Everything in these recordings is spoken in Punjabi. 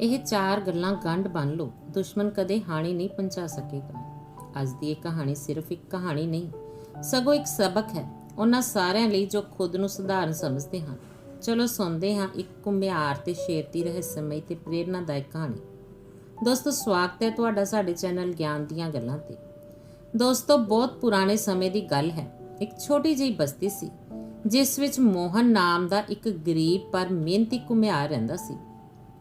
ਇਹ ਚਾਰ ਗੱਲਾਂ ਗੰਢ ਬੰਨ ਲਓ। ਦੁਸ਼ਮਣ ਕਦੇ ਹਾਣੀ ਨਹੀਂ ਪਹੁੰਚਾ ਸਕੇਗਾ। ਅੱਜ ਦੀ ਇਹ ਕਹਾਣੀ ਸਿਰਫ ਇੱਕ ਕਹਾਣੀ ਨਹੀਂ, ਸਗੋਂ ਇੱਕ ਸਬਕ ਹੈ। ਉਹਨਾਂ ਸਾਰਿਆਂ ਲਈ ਜੋ ਖੁਦ ਨੂੰ ਸਧਾਰਨ ਸਮਝਦੇ ਹਨ। ਚਲੋ ਸੁਣਦੇ ਹਾਂ ਇੱਕ ਕੁਮਿਆਰ ਤੇ ਸ਼ੇਰ ਦੀ ਰਹੱਸਮਈ ਤੇ ਪ੍ਰੇਰਨਾਦਾਇਕ ਕਹਾਣੀ। ਦੋਸਤੋ, ਸਵਾਗਤ ਹੈ ਤੁਹਾਡਾ ਸਾਡੇ ਚੈਨਲ ਗਿਆਨ ਦੀਆਂ ਗੱਲਾਂ ਤੇ। ਦੋਸਤੋ, ਬਹੁਤ ਪੁਰਾਣੇ ਸਮੇਂ ਦੀ ਗੱਲ ਹੈ। ਇੱਕ ਛੋਟੀ ਜਿਹੀ ਬਸਤੀ ਸੀ, ਜਿਸ ਵਿੱਚ ਮੋਹਨ ਨਾਮ ਦਾ ਇੱਕ ਗਰੀਬ ਪਰ ਮਿਹਨਤੀ ਕੁਮਿਆਰ ਰਹਿੰਦਾ ਸੀ।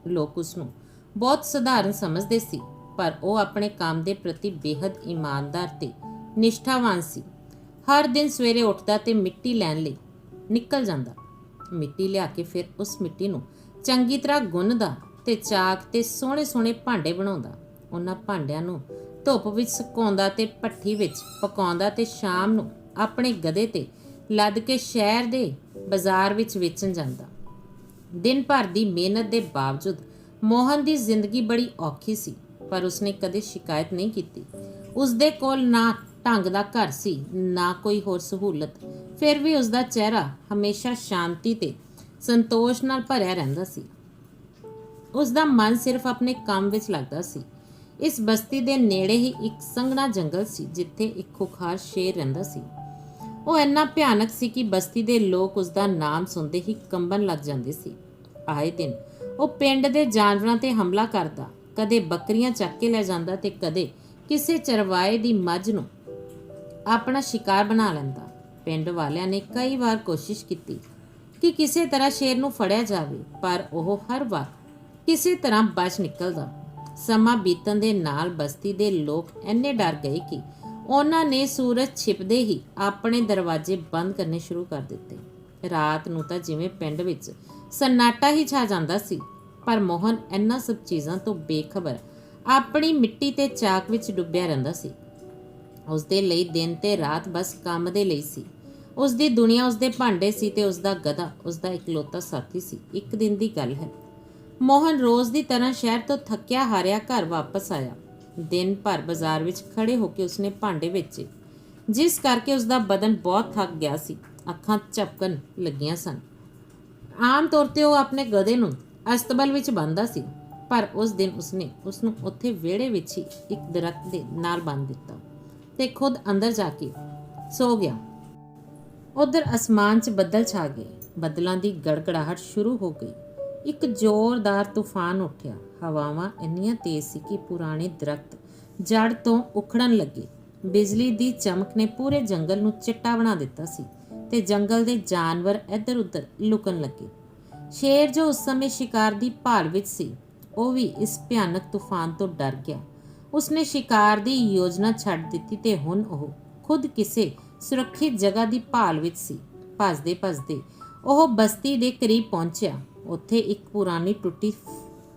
ਲੋਕ ਉਸ ਨੂੰ ਬਹੁਤ ਸਧਾਰਨ ਸਮਝਦੇ ਸੀ, ਪਰ ਉਹ ਆਪਣੇ ਕੰਮ ਦੇ ਪ੍ਰਤੀ ਬੇहद ਇਮਾਨਦਾਰ ਤੇ ਨਿਸ਼ਠਾਵਾਨ ਸੀ। ਹਰ ਦਿਨ ਸਵੇਰੇ ਉੱਠਦਾ ਤੇ ਮਿੱਟੀ ਲੈਣ ਲਈ ਨਿਕਲ ਜਾਂਦਾ। ਮਿੱਟੀ ਲਿਆ ਕੇ ਫਿਰ ਉਸ ਮਿੱਟੀ ਨੂੰ ਚੰਗੀ ਤਰ੍ਹਾਂ ਗੁੰਨਦਾ ਤੇ ਚਾਕ ਤੇ ਸੋਹਣੇ ਸੋਹਣੇ ਭਾਂਡੇ ਬਣਾਉਂਦਾ। ਉਹਨਾਂ ਭਾਂਡਿਆਂ ਨੂੰ ਧੁੱਪ ਵਿੱਚ ਸੁਕਾਉਂਦਾ ਤੇ ਭੱਠੀ ਵਿੱਚ ਪਕਾਉਂਦਾ ਤੇ ਸ਼ਾਮ ਨੂੰ ਆਪਣੇ ਗਧੇ ਤੇ ਲੱਦ ਕੇ ਸ਼ਹਿਰ ਦੇ ਬਾਜ਼ਾਰ ਵਿੱਚ ਵੇਚਣ ਜਾਂਦਾ। ਦਿਨ ਭਰ ਦੀ ਮਿਹਨਤ ਦੇ ਬਾਵਜੂਦ ਮੋਹਨ ਦੀ ਜ਼ਿੰਦਗੀ ਬੜੀ ਔਖੀ ਸੀ, ਪਰ ਉਸਨੇ ਕਦੇ ਸ਼ਿਕਾਇਤ ਨਹੀਂ ਕੀਤੀ। ਉਸਦੇ ਕੋਲ ਨਾ ਢੰਗ ਦਾ ਘਰ ਸੀ, ਨਾ ਕੋਈ ਹੋਰ ਸਹੂਲਤ। ਫਿਰ ਵੀ ਉਸਦਾ ਚਿਹਰਾ ਹਮੇਸ਼ਾ ਸ਼ਾਂਤੀ ਤੇ ਸੰਤੋਸ਼ ਨਾਲ ਭਰਿਆ ਰਹਿੰਦਾ ਸੀ। ਉਸਦਾ ਮਨ ਸਿਰਫ ਆਪਣੇ ਕੰਮ ਵਿੱਚ ਲੱਗਦਾ ਸੀ। ਇਸ ਬਸਤੀ ਦੇ ਨੇੜੇ ਹੀ ਇੱਕ ਸੰਘਣਾ ਜੰਗਲ ਸੀ, ਜਿੱਥੇ ਇੱਕ ਖੁਖਾਰ ਸ਼ੇਰ ਰਹਿੰਦਾ ਸੀ। ਉਹ ਇੰਨਾ ਭਿਆਨਕ ਸੀ ਕਿ ਬਸਤੀ ਦੇ ਲੋਕ ਉਸ ਦਾ ਨਾਮ ਸੁਣਦੇ ਹੀ ਕੰਬਣ ਲੱਗ ਜਾਂਦੇ ਸੀ। ਆਏ ਦਿਨ ਉਹ ਪਿੰਡ ਦੇ ਜਾਨਵਰਾਂ ਤੇ ਹਮਲਾ ਕਰਦਾ, ਕਦੇ ਬੱਕਰੀਆਂ ਚੱਕ ਕੇ ਲੈ ਜਾਂਦਾ ਤੇ ਕਦੇ ਕਿਸੇ ਚਰਵਾਏ ਦੀ ਮੱਝ ਨੂੰ ਆਪਣਾ ਸ਼ਿਕਾਰ ਬਣਾ ਲੈਂਦਾ। ਪਿੰਡ ਵਾਲਿਆਂ ਨੇ ਕਈ ਵਾਰ ਕੋਸ਼ਿਸ਼ ਕੀਤੀ ਕਿ ਕਿਸੇ ਤਰ੍ਹਾਂ ਸ਼ੇਰ ਨੂੰ ਫੜਿਆ ਜਾਵੇ, ਪਰ ਉਹ ਹਰ ਵਾਰ ਕਿਸੇ ਤਰ੍ਹਾਂ ਬਚ ਨਿਕਲਦਾ। ਸਮਾਂ ਬੀਤਣ ਦੇ ਨਾਲ ਬਸਤੀ ਦੇ ਲੋਕ ਇੰਨੇ ਡਰ ਗਏ ਕਿ ਉਹਨਾਂ ਨੇ ਸੂਰਜ ਛਿਪਦੇ ਹੀ ਆਪਣੇ ਦਰਵਾਜ਼ੇ ਬੰਦ ਕਰਨੇ ਸ਼ੁਰੂ ਕਰ ਦਿੱਤੇ। ਰਾਤ ਨੂੰ ਤਾਂ ਜਿਵੇਂ ਪਿੰਡ ਵਿੱਚ ਸਨਾਟਾ ਹੀ ਛਾ ਜਾਂਦਾ ਸੀ, ਪਰ ਮੋਹਨ ਇਹਨਾਂ ਸਭ ਚੀਜ਼ਾਂ ਤੋਂ ਬੇਖਬਰ ਆਪਣੀ ਮਿੱਟੀ ਤੇ ਚਾਕ ਵਿੱਚ ਡੁੱਬਿਆ ਰਹਿੰਦਾ ਸੀ। ਉਸ ਦੇ ਲਈ ਦਿਨ ਤੇ ਰਾਤ ਬਸ ਕੰਮ ਦੇ ਲਈ ਸੀ। ਉਸ ਦੀ ਦੁਨੀਆ ਉਸ ਦੇ ਭਾਂਡੇ ਸੀ ਤੇ ਉਸ ਦਾ ਗਧਾ ਉਸ ਦਾ ਇਕਲੌਤਾ ਸਾਥੀ ਸੀ। ਇੱਕ ਦਿਨ ਦੀ ਗੱਲ ਹੈ। ਮੋਹਨ ਰੋਜ਼ ਦੀ ਤਰ੍ਹਾਂ ਸ਼ਹਿਰ ਤੋਂ ਥੱਕਿਆ ਹਾਰਿਆ ਘਰ ਵਾਪਸ ਆਇਆ। ਦਿਨ ਭਰ ਬਾਜ਼ਾਰ ਵਿੱਚ ਖੜੇ ਹੋ ਕੇ ਉਸਨੇ ਭਾਂਡੇ ਵੇਚੇ, ਜਿਸ ਕਰਕੇ ਉਸ ਦਾ ਬਦਨ ਬਹੁਤ ਥੱਕ ਗਿਆ ਸੀ। ਅੱਖਾਂ ਝਪਕਣ ਲੱਗੀਆਂ ਸਨ। ਆਮ ਤੌਰ ਤੇ ਉਹ ਆਪਣੇ ਗਧੇ ਨੂੰ ਅਸਤਬਲ ਵਿੱਚ ਬੰਨਦਾ ਸੀ, ਪਰ ਉਸ ਦਿਨ ਉਸਨੇ ਉਸ ਨੂੰ ਉੱਥੇ ਵਿਹੜੇ ਵਿੱਚ ਹੀ ਇੱਕ ਦਰਖਤ ਦੇ ਨਾਲ ਬੰਨ੍ਹ ਦਿੱਤਾ ਤੇ ਖੁਦ ਅੰਦਰ ਜਾ ਕੇ ਸੋ ਗਿਆ। ਉਧਰ ਅਸਮਾਨ 'ਚ ਬੱਦਲ ਛਾ ਗਏ। ਬੱਦਲਾਂ ਦੀ ਗੜਗੜਾਹਟ ਸ਼ੁਰੂ ਹੋ ਗਈ। ਇੱਕ ਜ਼ੋਰਦਾਰ ਤੂਫਾਨ ਉੱਠਿਆ। ਹਵਾਵਾਂ ਇੰਨੀਆਂ ਤੇਜ਼ ਸੀ ਕਿ ਪੁਰਾਣੇ ਦਰਖਤ ਜੜ ਤੋਂ ਉਖੜਨ ਲੱਗੇ। ਬਿਜਲੀ ਦੀ ਚਮਕ ਨੇ ਪੂਰੇ ਜੰਗਲ ਨੂੰ ਚਿੱਟਾ ਬਣਾ ਦਿੱਤਾ ਸੀ ਤੇ ਜੰਗਲ ਦੇ ਜਾਨਵਰ ਇੱਧਰ-ਉੱਧਰ ਲੁਕਣ ਲੱਗੇ। ਸ਼ੇਰ ਜੋ ਉਸ ਸਮੇਂ ਸ਼ਿਕਾਰ ਦੀ ਭਾਲ ਵਿੱਚ ਸੀ, ਉਹ ਵੀ ਇਸ ਭਿਆਨਕ ਤੂਫਾਨ ਤੋਂ ਡਰ ਗਿਆ। ਉਸਨੇ ਸ਼ਿਕਾਰ ਦੀ ਯੋਜਨਾ ਛੱਡ ਦਿੱਤੀ ਤੇ ਹੁਣ ਉਹ ਖੁਦ ਕਿਸੇ ਸੁਰੱਖਿਅਤ ਜਗ੍ਹਾ ਦੀ ਭਾਲ ਵਿੱਚ ਸੀ। ਭੱਜਦੇ ਭੱਜਦੇ ਉਹ ਬਸਤੀ ਦੇ ਕਰੀਬ ਪਹੁੰਚਿਆ। ਉੱਥੇ ਇੱਕ ਪੁਰਾਣੀ ਟੁੱਟੀ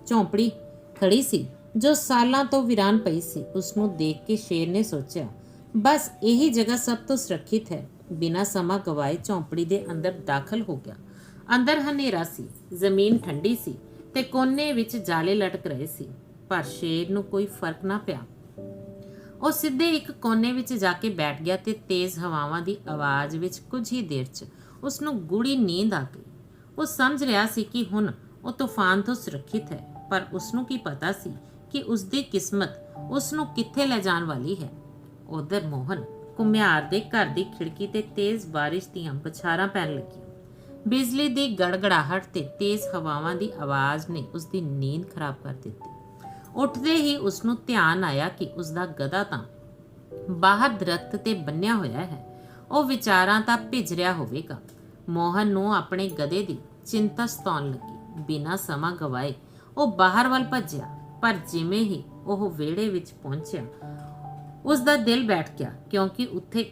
ਝੌਂਪੜੀ ਖੜੀ ਸੀ, ਜੋ ਸਾਲਾਂ ਤੋਂ ਵੀਰਾਨ ਪਈ ਸੀ। ਉਸ ਨੂੰ ਦੇਖ ਕੇ ਸ਼ੇਰ ਨੇ ਸੋਚਿਆ, ਬਸ ਇਹੀ ਜਗ੍ਹਾ ਸਭ ਤੋਂ ਸੁਰੱਖਿਅਤ ਹੈ। ਬਿਨਾਂ ਸਮਾਂ ਗਵਾਏ ਝੌਂਪੜੀ ਦੇ ਅੰਦਰ ਦਾਖਲ ਹੋ ਗਿਆ। ਅੰਦਰ ਹਨੇਰਾ ਸੀ, ਜ਼ਮੀਨ ਠੰਡੀ ਸੀ ਤੇ ਕੋਨੇ ਵਿੱਚ ਜਾਲੇ ਲਟਕ ਰਹੇ ਸੀ, ਪਰ ਸ਼ੇਰ ਨੂੰ ਕੋਈ ਫ਼ਰਕ ਨਾ ਪਿਆ। ਉਹ ਸਿੱਧੇ ਇੱਕ ਕੋਨੇ ਵਿੱਚ ਜਾ ਕੇ ਬੈਠ ਗਿਆ ਤੇ ਤੇਜ਼ ਹਵਾਵਾਂ ਦੀ ਆਵਾਜ਼ ਵਿੱਚ ਕੁਝ ਹੀ ਦੇਰ 'ਚ ਉਸ ਨੂੰ ਗੂੜੀ ਨੀਂਦ ਆ ਗਈ। ਉਹ ਸਮਝ ਰਿਹਾ ਸੀ ਕਿ ਹੁਣ ਉਹ ਤੂਫਾਨ ਤੋਂ ਸੁਰੱਖਿਅਤ ਹੈ, ਪਰ ਉਸ ਨੂੰ ਕੀ ਪਤਾ ਸੀ ਕਿ ਉਸ ਦੀ ਕਿਸਮਤ ਉਸ ਨੂੰ ਕਿੱਥੇ ਲੈ ਜਾਣ ਵਾਲੀ ਹੈ। ਉਧਰ ਮੋਹਨ ਕੁਮਿਆਰ ਦੇ ਘਰ ਦੀ ਖਿੜਕੀ ਤੇ ਤੇਜ਼ ਬਾਰਿਸ਼ ਦੀਆਂ ਬਛਾਰਾਂ ਪੈਣ ਲੱਗੀਆਂ। ਬਿਜਲੀ ਦੀ ਗੜਗੜਾਹਟ ਤੇ ਤੇਜ਼ ਹਵਾਵਾਂ ਦੀ ਆਵਾਜ਼ ਨੇ ਉਸ ਦੀ ਨੀਂਦ ਖਰਾਬ ਕਰ ਦਿੱਤੀ। ਉੱਠਦੇ ਹੀ ਉਸ ਨੂੰ ਧਿਆਨ ਆਇਆ ਕਿ ਉਸ ਦਾ ਗਧਾ ਤਾਂ ਬਾਹਰ ਦਰਖਤ ਤੇ ਬੰਨਿਆ ਹੋਇਆ ਹੈ। ਉਹ ਵਿਚਾਰਾਂ ਤਾਂ ਭਿਜ ਰਿਹਾ ਹੋਵੇਗਾ। ਮੋਹਨ ਨੂੰ ਆਪਣੇ ਗਧੇ ਦੀ ਚਿੰਤਾ ਸਤਾਉਣ ਲੱਗੀ। ਬਿਨਾਂ ਸਮਾਂ ਗਵਾਏ ਉਹ ਬਾਹਰ ਵੱਲ ਭੱਜਿਆ, ਪਰ ਜਿਵੇਂ ਹੀ ਉਹ ਵਿਹੜੇ ਵਿੱਚ ਪਹੁੰਚਿਆ ਉਸ ਦਾ ਦਿਲ ਬੈਠ ਗਿਆ, ਕਿਉਂਕਿ ਉੱਥੇ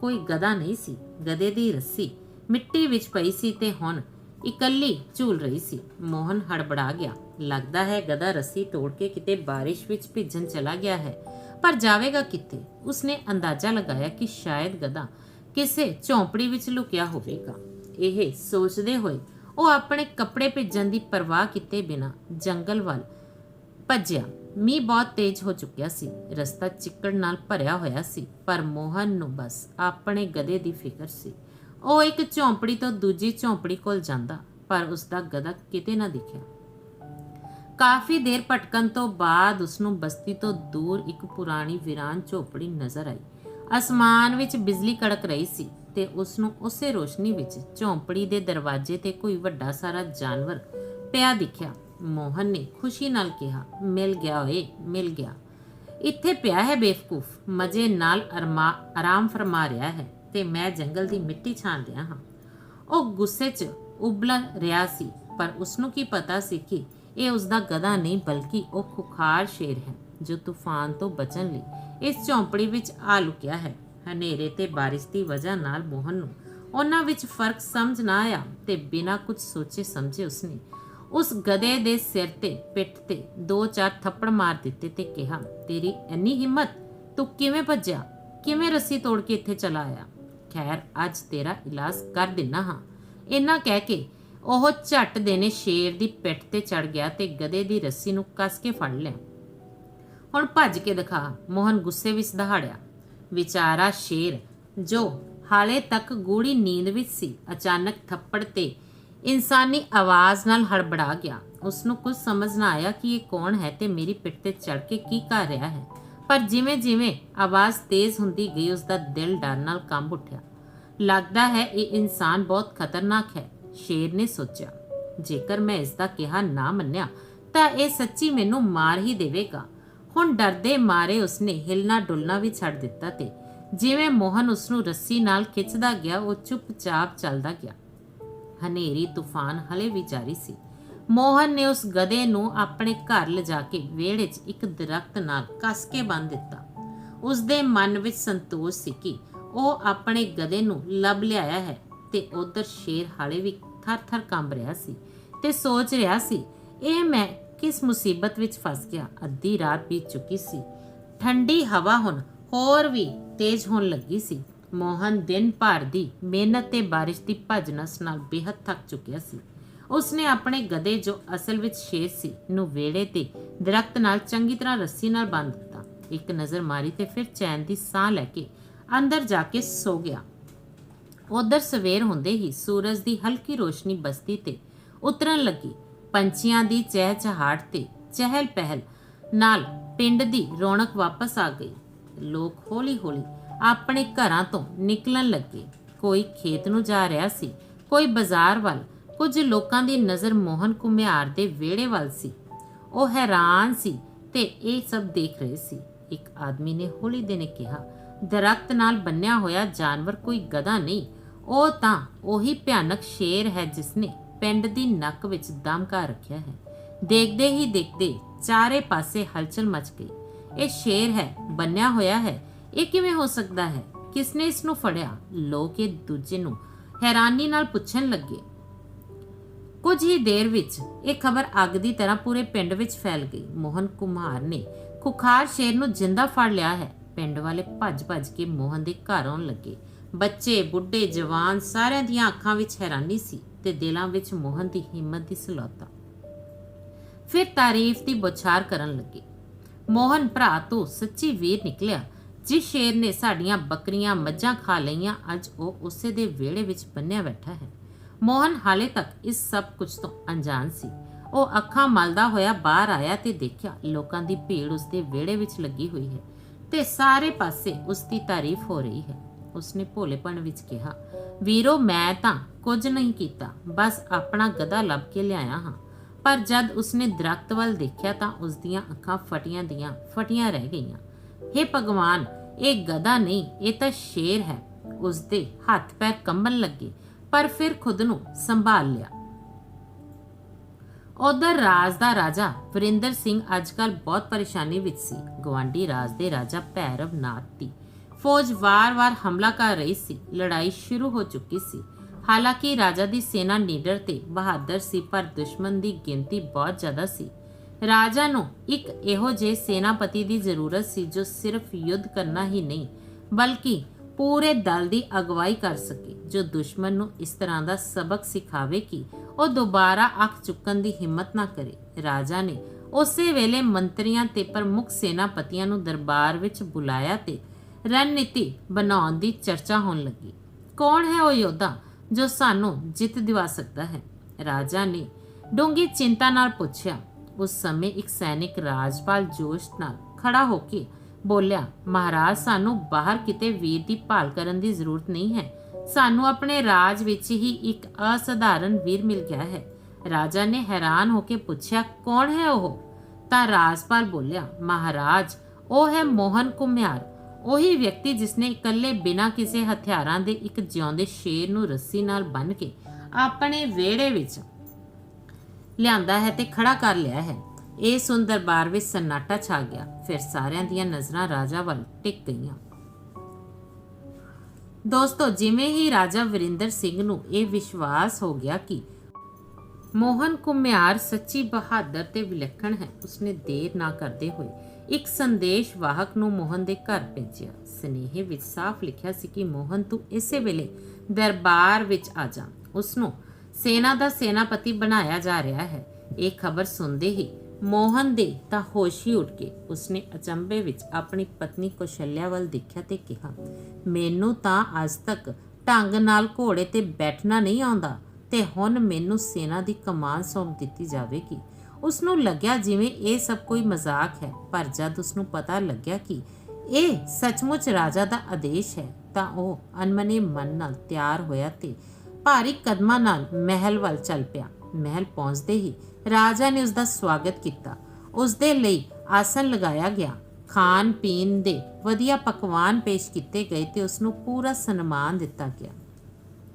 ਕੋਈ ਗਧਾ ਨਹੀਂ ਸੀ। ਗਧੇ ਦੀ ਰੱਸੀ ਮਿੱਟੀ ਵਿੱਚ ਪਈ ਸੀ ਤੇ ਹੁਣ ਇਕੱਲੀ ਝੂਲ ਰਹੀ ਸੀ। ਮੋਹਨ ਹੜਬੜਾ ਗਿਆ। ਲੱਗਦਾ ਹੈ ਗਧਾ ਰੱਸੀ ਤੋੜ ਕੇ ਕਿਤੇ ਬਾਰਿਸ਼ ਵਿੱਚ ਭਿੱਜਣ ਚਲਾ ਗਿਆ ਹੈ, ਪਰ ਜਾਵੇਗਾ ਕਿੱਥੇ? ਉਸਨੇ ਅੰਦਾਜ਼ਾ ਲਗਾਇਆ ਕਿ ਸ਼ਾਇਦ ਗਧਾ ਕਿਸੇ ਝੌਂਪੜੀ ਵਿੱਚ ਲੁਕਿਆ ਹੋਵੇਗਾ। ਇਹ ਸੋਚਦੇ ਹੋਏ ਉਹ ਆਪਣੇ ਕੱਪੜੇ ਭਿੱਜਣ ਦੀ ਪਰਵਾਹ ਕੀਤੇ ਬਿਨਾਂ ਜੰਗਲ ਵੱਲ ਭੱਜਿਆ। ਮੀਂਹ ਬਹੁਤ ਤੇਜ਼ ਹੋ ਚੁੱਕਿਆ ਸੀ। ਰਸਤਾ ਚਿੱਕੜ ਨਾਲ ਭਰਿਆ ਹੋਇਆ ਸੀ, ਪਰ ਮੋਹਨ ਨੂੰ ਬਸ ਆਪਣੇ ਗਧੇ ਦੀ ਫਿਕਰ ਸੀ। ਉਹ ਇੱਕ ਝੌਂਪੜੀ ਤੋਂ ਦੂਜੀ ਝੌਂਪੜੀ ਕੋਲ ਜਾਂਦਾ, ਪਰ ਉਸ ਦਾ ਗਧਾ ਕਿਤੇ ਨਾ ਦਿਖਿਆ। ਕਾਫੀ ਦੇਰ ਭਟਕਣ ਤੋਂ ਬਾਅਦ ਉਸ ਨੂੰ ਬਸਤੀ ਤੋਂ ਦੂਰ ਇੱਕ ਪੁਰਾਣੀ ਵੀਰਾਨ ਝੋਪੜੀ ਨਜ਼ਰ ਆਈ। ਅਸਮਾਨ ਵਿੱਚ ਬਿਜਲੀ ਕੜਕ ਰਹੀ ਸੀ। ਤੇ ਉਸ ਨੂੰ ਉਸੇ ਰੋਸ਼ਨੀ ਵਿੱਚ ਝੋਂਪੜੀ ਦੇ ਦਰਵਾਜ਼ੇ ਤੇ ਕੋਈ ਵੱਡਾ ਸਾਰਾ ਜਾਨਵਰ ਪਿਆ ਦਿਖਿਆ। ਮੋਹਨ ਨੇ ਖੁਸ਼ੀ ਨਾਲ ਕਿਹਾ, ਮਿਲ ਗਿਆ ਓਏ, ਮਿਲ ਗਿਆ। ਇੱਥੇ ਪਿਆ ਹੈ ਬੇਵਕੂਫ। ਮਜ਼ੇ ਨਾਲ ਆਰਾਮ ਫਰਮਾ ਰਿਹਾ ਹੈ ਤੇ ਮੈਂ ਜੰਗਲ ਦੀ ਮਿੱਟੀ ਛਾਣ ਰਿਹਾ ਹਾਂ। ਉਹ ਗੁੱਸੇ 'ਚ ਉਬਲ ਰਿਹਾ ਸੀ, ਪਰ ਉਸ ਨੂੰ ਕੀ ਪਤਾ ਸੀ ਕਿ ਇਹ ਉਸ ਦਾ ਗਧਾ ਨਹੀਂ, ਬਲਕਿ ਉਹ ਖੁਖਾਰ ਸ਼ੇਰ ਹੈ, ਜੋ ਤੂਫਾਨ ਤੋਂ ਬਚਣ ਲਈ ਇਸ ਝੌਂਪੜੀ ਵਿੱਚ ਆ ਲੁਕਿਆ ਹੈ। ਹਨੇਰੇ ਤੇ ਬਾਰਿਸ਼ ਦੀ ਵਜ੍ਹਾ ਨਾਲ ਮੋਹਨ ਨੂੰ ਉਹਨਾਂ ਵਿੱਚ ਫ਼ਰਕ ਸਮਝ ਨਾ ਆਇਆ ਤੇ ਬਿਨਾਂ ਕੁਝ ਸੋਚੇ ਸਮਝੇ ਉਸਨੇ ਉਸ ਗਧੇ ਦੇ ਸਿਰ ਤੇ, ਪਿੱਠ ਤੇ ਦੋ ਚਾਰ ਥੱਪੜ ਮਾਰ ਦਿੱਤੇ ਤੇ ਕਿਹਾ, ਤੇਰੀ ਇੰਨੀ ਹਿੰਮਤ? ਤੂੰ ਕਿਵੇਂ ਭੱਜਿਆ? ਕਿਵੇਂ ਰੱਸੀ ਤੋੜ ਕੇ ਇੱਥੇ ਚਲਾ ਆਇਆ? ਖੈਰ, ਅੱਜ ਤੇਰਾ ਇਲਾਜ ਕਰ ਦਿੰਨਾ ਹਾਂ। ਇੰਨਾ ਕਹਿ ਕੇ ਉਹ ਝੱਟ ਦੇਨੇ ਸ਼ੇਰ ਦੀ ਪਿੱਠ ਤੇ ਚੜ ਗਿਆ ਤੇ ਗਧੇ ਦੀ ਰੱਸੀ ਨੂੰ ਕੱਸ ਕੇ ਫੜ ਲਿਆ। ਹੁਣ ਭੱਜ ਕੇ ਦਿਖਾ, ਮੋਹਨ ਗੁੱਸੇ ਵਿੱਚ ਦਹਾੜਿਆ। ਵਿਚਾਰਾ ਸ਼ੇਰ, ਜੋ ਹਾਲੇ ਤੱਕ ਗੂੜੀ ਨੀਂਦ ਵਿੱਚ ਸੀ, ਅਚਾਨਕ ਥੱਪੜ ਤੇ ਇਨਸਾਨੀ ਆਵਾਜ਼ ਨਾਲ ਹੜਬੜਾ ਗਿਆ। ਉਸ ਨੂੰ ਕੁਝ ਸਮਝ ਨਾ ਆਇਆ ਕਿ ਇਹ ਕੌਣ ਹੈ ਤੇ ਮੇਰੀ ਪਿੱਠ ਤੇ ਚੜ ਕੇ ਕੀ ਕਰ ਰਿਹਾ ਹੈ। ਪਰ ਜਿਵੇਂ ਜਿਵੇਂ ਆਵਾਜ਼ ਤੇਜ਼ ਹੁੰਦੀ ਗਈ ਉਸ ਦਾ ਦਿਲ ਡਰ ਨਾਲ ਕੰਬ ਉੱਠਿਆ। ਲੱਗਦਾ ਹੈ ਇਹ ਇਨਸਾਨ ਬਹੁਤ ਖਤਰਨਾਕ ਹੈ, ਸ਼ੇਰ ਨੇ ਸੋਚਿਆ। ਜੇਕਰ ਮੈਂ ਇਸ ਦਾ ਕਿਹਾ ਨਾ ਮੰਨਿਆ, ਤਾਂ ਇਹ ਸੱਚੀ ਮੈਨੂੰ ਮਾਰ ਹੀ ਦੇਵੇਗਾ। ਹੁਣ ਡਰਦੇ ਮਾਰੇ ਉਸਨੇ ਹਿਲਣਾ ਡੁਲਣਾ ਵੀ ਛੱਡ ਦਿੱਤਾ ਤੇ ਜਿਵੇਂ ਮੋਹਨ ਉਸ ਨੂੰ ਰੱਸੀ ਨਾਲ ਖਿੱਚਦਾ ਗਿਆ, ਉਹ ਚੁੱਪਚਾਪ ਚੱਲਦਾ ਗਿਆ। ਹਨੇਰੀ, ਤੂਫਾਨ ਹਲੇ ਵੀ ਜਾਰੀ ਸੀ। ਮੋਹਨ ਨੇ ਉਸ ਗਧੇ ਨੂੰ ਆਪਣੇ ਘਰ ਲਿਜਾ ਕੇ ਵਿਹੜੇ 'ਚ ਇੱਕ ਦਰਖਤ ਨਾਲ ਕੱਸ ਕੇ ਬੰਨ੍ਹ ਦਿੱਤਾ। ਉਸ ਦੇ ਮਨ ਵਿੱਚ ਸੰਤੋਸ਼ ਸੀ ਕਿ ਉਹ ਆਪਣੇ ਗਧੇ ਨੂੰ ਲੱਭ ਲਿਆਇਆ ਹੈ ਤੇ ਉਧਰ ਸ਼ੇਰ ਹਾਲੇ ਵੀ ਥਰ-ਥਰ ਕੰਬ ਰਿਹਾ ਸੀ ਤੇ ਸੋਚ ਰਿਹਾ ਸੀ, ਇਹ ਮੈਂ ਕਿਸ ਮੁਸੀਬਤ ਵਿੱਚ ਫਸ ਗਿਆ? ਅੱਧੀ ਰਾਤ ਬੀਤ ਚੁੱਕੀ ਸੀ। ਠੰਡੀ ਹਵਾ ਹੁਣ ਹੋਰ ਵੀ ਤੇਜ਼ ਹੋਣ ਲੱਗੀ ਸੀ। ਮੋਹਨ ਦਿਨ ਭਰ ਦੀ ਮਿਹਨਤ ਤੇ ਬਾਰਿਸ਼ ਦੀ ਭਜਨਸ ਨਾਲ ਬੇਹੱਦ ਥੱਕ ਚੁੱਕਿਆ ਸੀ। ਉਸਨੇ ਆਪਣੇ ਗਧੇ ਜੋ ਅਸਲ ਵਿੱਚ ਸ਼ੇਰ ਸੀ, ਨੂੰ ਵੇੜੇ ਤੇ ਦਰਖਤ ਨਾਲ ਚੰਗੀ ਤਰ੍ਹਾਂ ਰੱਸੀ ਨਾਲ ਬੰਨ੍ਹ ਦਿੱਤਾ। ਇੱਕ ਨਜ਼ਰ ਮਾਰੀ ਤੇ ਫਿਰ ਚੈਨ ਦੀ ਸਾਹ ਲੈ ਕੇ ਅੰਦਰ ਜਾ ਕੇ ਸੋ ਗਿਆ। ਉਧਰ ਸਵੇਰ ਹੁੰਦੇ ਹੀ ਸੂਰਜ ਦੀ ਹਲਕੀ ਰੋਸ਼ਨੀ ਬਸਤੀ ਤੇ ਉਤਰਨ ਲੱਗੀ। ਪੰਛੀਆਂ ਦੀ ਚਹਿਚਹਾਟ ਤੇ ਚਹਿਲ ਪਹਿਲ ਨਾਲ ਪਿੰਡ ਦੀ ਰੌਣਕ ਵਾਪਸ ਆ ਗਈ। ਲੋਕ ਹੌਲੀ-ਹੌਲੀ ਆਪਣੇ ਘਰਾਂ ਤੋਂ ਨਿਕਲਣ ਲੱਗੇ। ਕੋਈ ਖੇਤ ਨੂੰ ਜਾ ਰਿਹਾ ਸੀ, ਕੋਈ ਬਾਜ਼ਾਰ ਵੱਲ। ਕੁਝ ਲੋਕਾਂ ਦੀ ਨਜ਼ਰ ਮੋਹਨ ਕੁਮਿਆਰ ਦੇ ਵਿਹੜੇ ਵੱਲ ਸੀ। ਉਹ ਹੈਰਾਨ ਸੀ ਤੇ ਇਹ ਸਭ ਦੇਖ ਰਹੇ ਸੀ। ਇੱਕ ਆਦਮੀ ਨੇ ਹੌਲੀ ਦੇ ਕਿਹਾ, ਦਰਖਤ ਨਾਲ ਬੰਨਿਆ ਹੋਇਆ ਜਾਨਵਰ ਕੋਈ ਗਧਾ ਨਹੀਂ। ਉਹ ਤਾਂ ਉਹੀ ਭਿਆਨਕ ਸ਼ੇਰ ਹੈ ਜਿਸਨੇ ਪਿੰਡ ਦੀ ਨੱਕ ਵਿੱਚ ਦਮ ਕਰ ਰੱਖਿਆ ਹੈ। ਦੇਖਦੇ ਹੀ ਦੇਖਦੇ ਚਾਰੇ ਪਾਸੇ ਹਲਚਲ ਮਚ ਗਈ। ਇਹ ਸ਼ੇਰ ਹੈ, ਬੰਨਿਆ ਹੋਇਆ ਹੈ। ਇਹ ਕਿਵੇਂ ਹੋ ਸਕਦਾ ਹੈ? ਕਿਸਨੇ ਇਸ ਨੂੰ ਫੜਿਆ? ਲੋਕ ਇਹ ਦੂਜੇ ਨੂੰ ਹੈਰਾਨੀ ਨਾਲ ਪੁੱਛਣ ਲੱਗੇ। ਕੁਝ ਹੀ ਦੇਰ ਵਿੱਚ ਇਹ ਖਬਰ ਅੱਗ ਦੀ ਤਰ੍ਹਾਂ ਪੂਰੇ ਪਿੰਡ ਵਿੱਚ ਫੈਲ ਗਈ। ਮੋਹਨ ਕੁਮਾਰ ਨੇ ਖੁਖਾਰ ਸ਼ੇਰ ਨੂੰ ਜਿੰਦਾ ਫੜ ਲਿਆ ਹੈ। ਪਿੰਡ ਵਾਲੇ ਭੱਜ-ਭੱਜ ਕੇ ਮੋਹਨ ਦੇ ਘਰ ਆਉਣ ਲੱਗੇ। ਬੱਚੇ, ਬੁੱਢੇ, ਜਵਾਨ ਸਾਰਿਆਂ ਦੀਆਂ ਅੱਖਾਂ ਵਿੱਚ ਹੈਰਾਨੀ ਸੀ ਤੇ ਦਿਲਾਂ ਵਿੱਚ ਮੋਹਨ ਦੀ ਹਿੰਮਤ ਦੀ ਸਲੋਤਾ। ਫਿਰ ਤਾਰੀਫ ਦੀ ਬੁਛਾਰ ਕਰਨ ਲੱਗੇ। ਮੋਹਨ ਭਰਾ ਤੋਂ ਸੱਚੀ ਵੀਰ ਨਿਕਲਿਆ, ਜਿਸ ਸ਼ੇਰ ਨੇ ਸਾਡੀਆਂ ਬੱਕਰੀਆਂ ਮੱਝਾਂ ਖਾ ਲਈਆਂ, ਅੱਜ ਉਹ ਉਸੇ ਦੇ ਵਿਹੜੇ ਵਿੱਚ ਬੰਨਿਆ ਬੈਠਾ ਹੈ। ਮੋਹਨ ਹਾਲੇ ਤੱਕ ਇਸ ਸਭ ਕੁਝ ਤੋਂ ਅਣਜਾਣ ਸੀ। ਉਹ ਅੱਖਾਂ ਮਲਦਾ ਹੋਇਆ ਬਾਹਰ ਆਇਆ ਤੇ ਦੇਖਿਆ ਲੋਕਾਂ ਦੀ ਭੀੜ ਉਸਦੇ ਵਿਹੜੇ ਵਿੱਚ ਲੱਗੀ ਹੋਈ ਹੈ ਤੇ ਸਾਰੇ ਪਾਸੇ ਉਸ ਦੀ ਤਾਰੀਫ ਹੋ ਰਹੀ ਹੈ। ਉਸਨੇ ਭੋਲੇਪਣ ਵਿੱਚ ਕਿਹਾ, ਵੀਰੋ, ਮੈਂ ਤਾਂ ਕੁਝ ਨਹੀਂ ਕੀਤਾ, ਬਸ ਆਪਣਾ ਗਧਾ ਲੱਭ ਕੇ ਲਿਆਇਆ ਹਾਂ। ਪਰ ਜਦ ਉਸਨੇ ਦਰਖਤ ਵੱਲ ਦੇਖਿਆ ਤਾਂ ਉਸ ਦੀਆਂ ਅੱਖਾਂ ਫਟੀਆਂ ਦੀਆਂ ਫਟੀਆਂ ਰਹਿ ਗਈਆਂ। हे ਭਗਵਾਨ, ਇਹ ਗਧਾ ਨਹੀਂ, ਇਹ ਤਾਂ ਸ਼ੇਰ ਹੈ। ਉਸ ਦੇ ਹੱਥ ਪੈਰ ਕੰਬਣ ਲੱਗੇ, ਪਰ ਫਿਰ ਖੁਦ ਨੂੰ ਸੰਭਾਲ ਲਿਆ। ਉਧਰ ਰਾਜ ਦਾ ਰਾਜਾ ਵਰਿੰਦਰ ਸਿੰਘ ਅੱਜਕੱਲ ਬਹੁਤ ਪਰੇਸ਼ਾਨੀ ਵਿੱਚ ਸੀ। ਗਵਾਂਡੀ ਰਾਜ ਦੇ ਰਾਜਾ ਭੈਰਵ ਨਾਥ ਦੀ ਫੌਜ ਵਾਰ-ਵਾਰ ਹਮਲਾ ਕਰ ਰਹੀ ਸੀ। ਲੜਾਈ ਸ਼ੁਰੂ ਹੋ ਚੁੱਕੀ ਸੀ। ਹਾਲਾਂਕਿ ਰਾਜਾ ਦੀ ਸੈਨਾ ਨੀਡਰ ਤੇ ਬਹਾਦਰ ਸੀ, ਪਰ ਦੁਸ਼ਮਣ ਦੀ ਗਿਣਤੀ ਬਹੁਤ ਜ਼ਿਆਦਾ ਸੀ। ਰਾਜਾ ਨੂੰ ਇੱਕ ਇਹੋ ਜਿਹੇ ਸੈਨਾਪਤੀ ਦੀ ਜ਼ਰੂਰਤ ਸੀ ਜੋ ਸਿਰਫ ਯੁੱਧ ਕਰਨਾ ਹੀ ਨਹੀਂ, ਬਲਕਿ ਪੂਰੇ ਦਲ ਦੀ ਅਗਵਾਈ ਕਰ ਸਕੇ, ਜੋ ਦੁਸ਼ਮਣ ਨੂੰ ਇਸ ਤਰ੍ਹਾਂ ਦਾ ਸਬਕ ਸਿਖਾਵੇ ਕਿ ਉਹ ਦੁਬਾਰਾ ਅੱਖ ਚੁੱਕਣ ਦੀ ਹਿੰਮਤ ਨਾ ਕਰੇ। ਰਾਜਾ ਨੇ ਉਸੇ ਵੇਲੇ ਮੰਤਰੀਆਂ ਤੇ ਪ੍ਰਮੁੱਖ ਸੈਨਾਪਤੀਆਂ ਨੂੰ ਦਰਬਾਰ ਵਿੱਚ ਬੁਲਾਇਆ ਤੇ ਰਣਨੀਤੀ ਬਣਾਉਣ ਦੀ ਚਰਚਾ ਹੋਣ ਲੱਗੀ। ਕੌਣ ਹੈ ਉਹ ਯੋਧਾ ਜੋ ਸਾਨੂੰ ਜਿੱਤ ਦਿਵਾ ਸਕਦਾ ਹੈ? ਰਾਜਾ ਨੇ ਡੂੰਗੀ ਚਿੰਤਾ ਨਾਲ ਪੁੱਛਿਆ। ਉਸ ਸਮੇਂ ਇੱਕ ਸੈਨਿਕ ਰਾਜਪਾਲ ਜੋਸ਼ ਨਾਲ ਖੜਾ ਹੋ ਕੇ ਬੋਲਿਆ, ਮਹਾਰਾਜ, ਸਾਨੂੰ ਬਾਹਰ ਕਿਤੇ ਵੀਰ ਦੀ ਭਾਲ ਕਰਨ ਦੀ ਜ਼ਰੂਰਤ ਨਹੀਂ ਹੈ। ਸਾਨੂੰ ਆਪਣੇ ਰਾਜ ਵਿੱਚ ਹੀ ਇੱਕ ਅਸਧਾਰਨ ਵੀਰ ਮਿਲ ਗਿਆ ਹੈ। ਰਾਜਾ ਨੇ ਹੈਰਾਨ ਹੋ ਕੇ ਪੁੱਛਿਆ, ਕੌਣ ਹੈ ਉਹ? ਤਾਂ ਰਾਜਪਾਲ ਬੋਲਿਆ, ਮਹਾਰਾਜ, ਉਹ ਹੈ ਮੋਹਨ ਕੁਮਿਆਰ। ਉਹੀ ਵਿਅਕਤੀ ਜਿਸਨੇ ਇਕੱਲੇ ਬਿਨਾਂ ਕਿਸੇ ਹਥਿਆਰਾਂ ਦੇ ਇੱਕ ਜਿਉਂਦੇ ਸ਼ੇਰ ਨੂੰ ਰੱਸੀ ਨਾਲ ਬੰਨ੍ਹ ਕੇ ਆਪਣੇ ਵਿਹੜੇ ਵਿੱਚ ਲਿਆਂਦਾ ਹੈ ਤੇ ਖੜਾ ਕਰ ਲਿਆ ਹੈ। ਇਹ ਸੁਣ ਦਰਬਾਰ ਵਿੱਚ ਸਨਾਟਾ ਛਾ ਗਿਆ। ਫਿਰ ਸਾਰਿਆਂ ਦੀਆਂ ਨਜ਼ਰਾਂ ਰਾਜਾ ਵੱਲ ਟਿਕ ਗਈਆਂ। ਦੋਸਤੋ, ਜਿਵੇਂ ਹੀ ਰਾਜਾ ਵਰਿੰਦਰ ਸਿੰਘ ਨੂੰ ਇਹ ਵਿਸ਼ਵਾਸ ਹੋ ਗਿਆ ਕਿ ਮੋਹਨ ਕੁਮਿਆਰ ਸੱਚੀ ਬਹਾਦਰ ਤੇ ਵਿਲੱਖਣ ਹੈ। ਉਸਨੇ ਦੇਰ ਨਾ ਕਰਦੇ ਹੋਏ ਇੱਕ ਸੰਦੇਸ਼ ਵਾਹਕ ਨੂੰ ਮੋਹਨ ਦੇ ਘਰ ਭੇਜਿਆ। ਸਨੇਹ ਵਿੱਚ ਸਾਫ਼ ਲਿਖਿਆ ਸੀ ਕਿ ਮੋਹਨ, ਤੂੰ ਇਸੇ ਵੇਲੇ ਦਰਬਾਰ ਵਿੱਚ ਆ ਜਾ। ਉਸ ਨੂੰ ਸੈਨਾ ਦਾ ਸੈਨਾਪਤੀ ਬਣਾਇਆ ਜਾ ਰਿਹਾ ਹੈ। ਇਹ ਖਬਰ ਸੁਣਦੇ ਹੀ ਮੋਹਨ ਦੇ ਤਾਂ ਹੋਸ਼ ਹੀ ਉੱਡ ਗਏ। ਉਸਨੇ ਅਚੰਭੇ ਵਿੱਚ ਆਪਣੀ ਪਤਨੀ ਕੌਸ਼ਲਿਆ ਵੱਲ ਦੇਖਿਆ ਤੇ ਕਿਹਾ, ਮੈਨੂੰ ਤਾਂ ਅੱਜ ਤੱਕ ਢੰਗ ਨਾਲ ਘੋੜੇ ਤੇ ਬੈਠਣਾ ਨਹੀਂ ਆਉਂਦਾ। ਤੇ ਹੁਣ ਮੈਨੂੰ ਸੈਨਾ ਦੀ ਕਮਾਨ ਸੌਂਪ ਦਿੱਤੀ ਜਾਵੇਗੀ। ਉਸ ਨੂੰ ਲੱਗਿਆ ਜਿਵੇਂ ਇਹ ਸਭ ਕੋਈ ਮਜ਼ਾਕ ਹੈ, ਪਰ ਜਦ ਉਸ ਨੂੰ ਪਤਾ ਲੱਗਿਆ ਕਿ ਇਹ ਸੱਚਮੁੱਚ ਰਾਜਾ ਦਾ ਆਦੇਸ਼ ਹੈ, ਤਾਂ ਉਹ ਅਨਮਨੇ ਮਨ ਨਾਲ ਤਿਆਰ ਹੋਇਆ ਤੇ ਭਾਰੀ ਕਦਮਾਂ ਨਾਲ ਮਹਿਲ ਵੱਲ ਚੱਲ ਪਿਆ। ਮਹਿਲ ਪਹੁੰਚਦੇ ਹੀ ਰਾਜਾ ਨੇ ਉਸ ਦਾ ਸਵਾਗਤ ਕੀਤਾ। ਉਸ ਦੇ ਲਈ ਆਸਨ ਲਗਾਇਆ ਗਿਆ। ਖਾਣ ਪੀਣ ਦੇ ਵਧੀਆ ਪਕਵਾਨ ਪੇਸ਼ ਕੀਤੇ ਗਏ ਤੇ ਉਸ ਨੂੰ ਪੂਰਾ ਸਨਮਾਨ ਦਿੱਤਾ ਗਿਆ।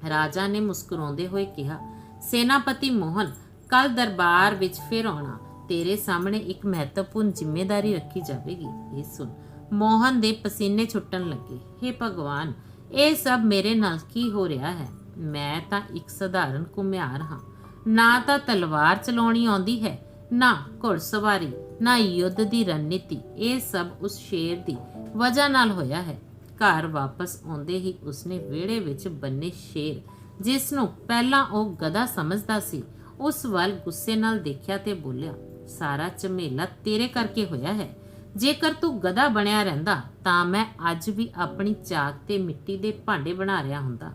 ਰਾਜਾ ਨੇ ਮੁਸਕਰਾਉਂਦੇ ਹੋਏ ਕਿਹਾ, ਸੈਨਾਪਤੀ ਮੋਹਨ ਕੱਲ ਦਰਬਾਰ ਵਿੱਚ ਫਿਰ ਆਉਣਾ। ਤੇਰੇ ਸਾਹਮਣੇ ਇੱਕ ਮਹੱਤਵਪੂਰਨ ਜ਼ਿੰਮੇਵਾਰੀ ਰੱਖੀ ਜਾਵੇਗੀ। ਇਹ ਸੁਣ। ਮੋਹਨ ਦੇ ਪਸੀਨੇ ਛੁੱਟਣ ਲੱਗੇ। हे ਭਗਵਾਨ, ਇਹ ਸਭ ਮੇਰੇ ਨਾਲ ਕੀ ਹੋ ਰਿਹਾ ਹੈ? ਮੈਂ ਤਾਂ ਇੱਕ ਸਧਾਰਨ ਕੁਮਿਆਰ ਹਾਂ। ਨਾ ਤਾਂ ਤਲਵਾਰ ਚਲਾਉਣੀ ਆਉਂਦੀ ਹੈ, ਨਾ ਘੋੜਸਵਾਰੀ, ਨਾ ਯੁੱਧ ਦੀ ਰਣਨੀਤੀ। ਇਹ ਸਭ ਉਸ ਸ਼ੇਰ ਦੀ ਵਜ੍ਹਾ ਨਾਲ ਹੋਇਆ ਹੈ। ਘਰ ਵਾਪਸ ਆਉਂਦੇ ਹੀ ਉਸਨੇ ਵਿਹੜੇ ਵਿੱਚ ਬੰਨੇ ਸ਼ੇਰ, ਜਿਸ ਨੂੰ ਪਹਿਲਾਂ ਉਹ ਗਧਾ ਸਮਝਦਾ ਸੀ। ਉਸ ਵੱਲ ਗੁੱਸੇ ਨਾਲ ਦੇਖਿਆ ਤੇ ਬੋਲਿਆ, ਸਾਰਾ ਝਮੇਲਾ ਤੇਰੇ ਕਰਕੇ ਹੋਇਆ ਹੈ। ਜੇਕਰ ਤੂੰ ਗਧਾ ਬਣਿਆ ਰਹਿੰਦਾ, ਤਾਂ ਮੈਂ ਅੱਜ ਵੀ ਆਪਣੀ ਚਾਕ ਤੇ ਮਿੱਟੀ ਦੇ ਭਾਂਡੇ ਬਣਾ ਰਿਹਾ ਹੁੰਦਾ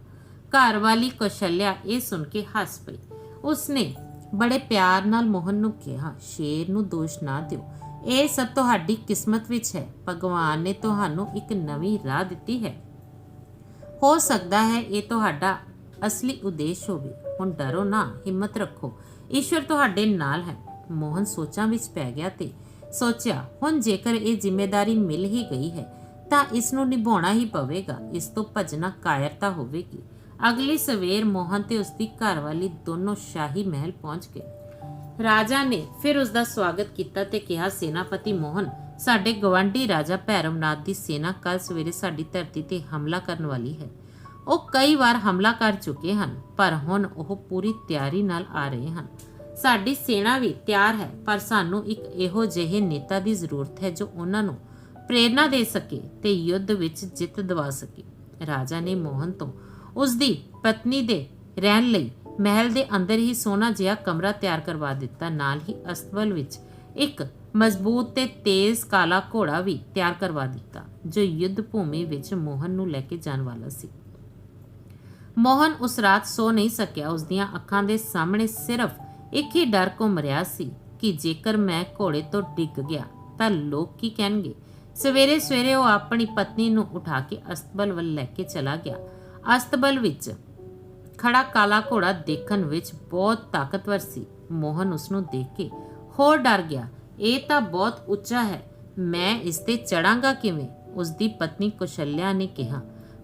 ਘਰ ਵਾਲੀ ਕੌਸ਼ਲਿਆ ਇਹ ਸੁਣ ਕੇ ਹੱਸ ਪਈ। ਉਸਨੇ ਬੜੇ ਪਿਆਰ ਨਾਲ ਮੋਹਨ ਨੂੰ ਕਿਹਾ, ਸ਼ੇਰ ਨੂੰ ਦੋਸ਼ ਨਾ ਦਿਓ। ਇਹ ਸਭ ਤੁਹਾਡੀ ਕਿਸਮਤ ਵਿੱਚ ਹੈ। ਭਗਵਾਨ ਨੇ ਤੁਹਾਨੂੰ ਇੱਕ ਨਵੀਂ ਰਾਹ ਦਿੱਤੀ ਹੈ। ਹੋ ਸਕਦਾ ਹੈ ਇਹ ਤੁਹਾਡਾ ਅਸਲੀ ਉਦੇਸ਼ ਹੋਵੇ। ਹੁਣ ਡਰੋ ਨਾ, ਹਿੰਮਤ ਰੱਖੋ। ਈਸ਼ਵਰ ਤੁਹਾਡੇ ਨਾਲ ਹੈ। ਮੋਹਨ ਸੋਚਾਂ ਵਿੱਚ ਪੈ ਗਿਆ ਤੇ ਸੋਚਿਆ, ਹੁਣ ਜੇਕਰ ਇਹ ਜ਼ਿੰਮੇਵਾਰੀ ਮਿਲ ਹੀ ਗਈ ਹੈ, ਤਾਂ ਇਸ ਨੂੰ ਨਿਭਾਉਣਾ ਹੀ ਪਵੇਗਾ। ਇਸ ਤੋਂ ਭਜਨਾ ਕਾਇਰਤਾ ਹੋਵੇਗੀ। ਅਗਲੀ ਸਵੇਰ ਮੋਹਨ ਤੇ ਉਸਦੀ ਘਰਵਾਲੀ ਦੋਨੋਂ ਸ਼ਾਹੀ ਮਹਿਲ ਪਹੁੰਚ ਗਏ। ਰਾਜਾ ਨੇ ਫਿਰ ਉਸ ਦਾ ਸਵਾਗਤ ਕੀਤਾ ਤੇ ਕਿਹਾ, ਸੈਨਾਪਤੀ ਮੋਹਨ, ਸਾਡੇ ਗਵਾਂਢੀ ਰਾਜਾ ਭੈਰਵਨਾਥ ਦੀ ਸੈਨਾ ਕੱਲ ਸਵੇਰੇ ਸਾਡੀ ਧਰਤੀ ਤੇ ਹਮਲਾ ਕਰਨ ਵਾਲੀ ਹੈ। ਉਹ ਕਈ ਵਾਰ ਹਮਲਾ ਕਰ ਚੁੱਕੇ ਹਨ, ਪਰ ਹੁਣ ਉਹ ਪੂਰੀ ਤਿਆਰੀ ਨਾਲ ਆ ਰਹੇ ਹਨ। ਸਾਡੀ ਸੈਨਾ ਵੀ ਤਿਆਰ ਹੈ, ਪਰ ਸਾਨੂੰ ਇੱਕ ਇਹੋ ਜਿਹੇ ਨੇਤਾ ਦੀ ਜ਼ਰੂਰਤ ਹੈ ਜੋ ਉਹਨਾਂ ਨੂੰ ਪ੍ਰੇਰਣਾ ਦੇ ਸਕੇ ਤੇ ਯੁੱਧ ਵਿੱਚ ਜਿੱਤ ਦਿਵਾ ਸਕੇ। ਰਾਜਾ ਨੇ ਮੋਹਨ ਤੋਂ ਉਸ ਦੀ ਪਤਨੀ ਦੇ ਰਹਿਣ ਲਈ ਮਹਿਲ ਦੇ ਅੰਦਰ ਹੀ ਸੋਨਾ ਜਿਹਾ ਕਮਰਾ ਤਿਆਰ ਕਰਵਾ ਦਿੱਤਾ। ਨਾਲ ਹੀ ਅਸਤਬਲ ਵਿੱਚ ਇੱਕ ਮਜ਼ਬੂਤ ਤੇ ਤੇਜ਼ ਕਾਲਾ ਘੋੜਾ ਵੀ ਤਿਆਰ ਕਰਵਾ ਦਿੱਤਾ, ਜੋ ਯੁੱਧ ਭੂਮੀ ਵਿੱਚ ਮੋਹਨ ਨੂੰ ਲੈ ਕੇ ਜਾਣ ਵਾਲਾ ਸੀ। ਮੋਹਨ ਉਸ ਰਾਤ ਸੋ ਨਹੀਂ ਸਕਿਆ। ਉਸ ਦੀਆਂ ਅੱਖਾਂ ਦੇ ਸਾਹਮਣੇ ਸਿਰਫ ਇੱਕ ਹੀ ਡਰ ਘੁੰਮ ਰਿਹਾ ਸੀ ਕਿ ਜੇਕਰ ਮੈਂ ਘੋੜੇ ਤੋਂ ਡਿੱਗ ਗਿਆ ਤਾਂ ਲੋਕ ਕੀ ਕਹਿਣਗੇ? ਸਵੇਰੇ ਸਵੇਰੇ ਉਹ ਆਪਣੀ ਪਤਨੀ ਨੂੰ ਉਠਾ ਕੇ ਅਸਤਬਲ ਵੱਲ ਲੈ ਕੇ ਚਲਾ ਗਿਆ। ਅਸਤਬਲ ਵਿੱਚ ਖੜਾ ਕਾਲਾ ਘੋੜਾ ਦੇਖਣ ਵਿੱਚ ਬਹੁਤ ਤਾਕਤਵਰ ਸੀ। ਮੋਹਨ ਉਸ ਨੂੰ ਦੇਖ ਕੇ ਹੋਰ ਡਰ ਗਿਆ। ਇਹ ਤਾਂ ਬਹੁਤ ਉੱਚਾ ਹੈ। ਮੈਂ ਇਸ ਤੇ ਚੜਾਂਗਾ ਕਿਵੇਂ? ਉਸ ਦੀ ਪਤਨੀ ਕੁਸ਼ਲਿਆ ਨੇ ਕਿਹਾ,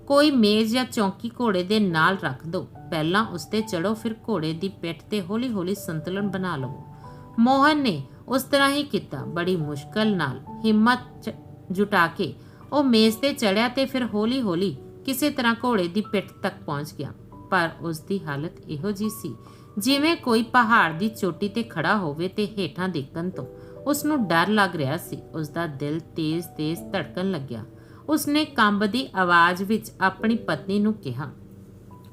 ਕੋਈ ਮੇਜ਼ ਜਾਂ ਚੌਂਕੀ ਘੋੜੇ ਦੇ ਨਾਲ ਰੱਖ ਦਿਓ ਪਹਿਲਾਂ ਉਸ ਤੇ ਚੜੋ ਫਿਰ ਘੋੜੇ ਦੀ ਪਿੱਠ ਤੇ ਹੌਲੀ-ਹੌਲੀ ਸੰਤੁਲਨ ਬਣਾ ਲਵੋ। ਮੋਹਨ ਨੇ ਉਸ ਤਰ੍ਹਾਂ ਹੀ ਕੀਤਾ, ਬੜੀ ਮੁਸ਼ਕਲ ਨਾਲ। ਹਿੰਮਤ ਜੁਟਾ ਕੇ ਉਹ ਮੇਜ਼ ਤੇ ਚੜਿਆ ਤੇ ਫਿਰ ਹੌਲੀ-ਹੌਲੀ ਕਿਸੇ ਤਰ੍ਹਾਂ ਘੋੜੇ ਦੀ ਪਿੱਠ ਤੱਕ ਪਹੁੰਚ ਗਿਆ। ਪਰ ਉਸ ਦੀ ਹਾਲਤ ਇਹੋ ਜੀ ਸੀ, ਜਿਵੇਂ ਕੋਈ ਪਹਾੜ ਦੀ ਚੋਟੀ ਤੇ ਖੜਾ ਹੋਵੇ ਤੇ ਹੇਠਾਂ ਦੇਖਣ ਤੋਂ। ਉਸ ਨੂੰ ਡਰ ਲੱਗ ਰਿਹਾ ਸੀ। ਉਸ ਦਾ ਦਿਲ ਤੇਜ਼-ਤੇਜ਼ ਧੜਕਣ ਲੱਗਿਆ। ਉਸਨੇ ਕੰਬਦੀ ਆਵਾਜ਼ ਵਿੱਚ ਆਪਣੀ ਪਤਨੀ ਨੂੰ ਕਿਹਾ,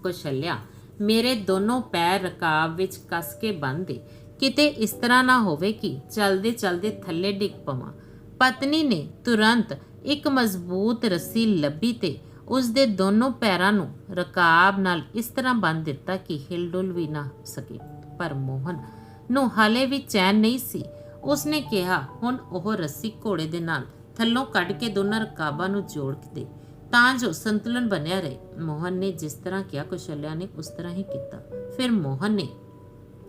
ਕੁਸ਼ਲਿਆ, ਮੇਰੇ ਦੋਨੋਂ ਪੈਰ ਰਕਾਬ ਵਿੱਚ ਕੱਸ ਕੇ ਬੰਨ੍ਹ ਦੇ। ਕਿਤੇ ਇਸ ਤਰ੍ਹਾਂ ਨਾ ਹੋਵੇ ਕਿ ਚਲਦੇ ਚਲਦੇ ਥੱਲੇ ਡਿੱਗ ਪਵਾਂ। ਪਤਨੀ ਨੇ ਤੁਰੰਤ ਇੱਕ ਮਜ਼ਬੂਤ ਰੱਸੀ ਲੱਭੀ ਤੇ ਉਸ ਦੇ ਦੋਨੋਂ ਪੈਰਾਂ ਨੂੰ ਰਕਾਬ ਨਾਲ ਇਸ ਤਰ੍ਹਾਂ ਬੰਨ੍ਹ ਦਿੱਤਾ ਕਿ ਹਿਲਡੁਲ ਵੀ ਨਾ ਸਕੇ। ਪਰ ਮੋਹਨ ਨੂੰ ਹਾਲੇ ਵੀ ਚੈਨ ਨਹੀਂ ਸੀ। ਉਸਨੇ ਕਿਹਾ, ਹੁਣ ਉਹ ਰੱਸੀ ਘੋੜੇ ਦੇ ਨਾਲ ਥੱਲੋਂ ਕੱਢ ਕੇ ਦੋਨਾਂ ਰਕਾਬਾਂ ਨੂੰ ਜੋੜ ਦੇ, ਤਾਂ ਜੋ ਸੰਤੁਲਨ ਬਣਿਆ ਰਹੇ। ਮੋਹਨ ਨੇ ਜਿਸ ਤਰ੍ਹਾਂ ਕਿਹਾ, ਕੁਸ਼ਲਿਆ ਨੇ ਉਸ ਤਰ੍ਹਾਂ ਹੀ ਕੀਤਾ। ਫਿਰ ਮੋਹਨ ਨੇ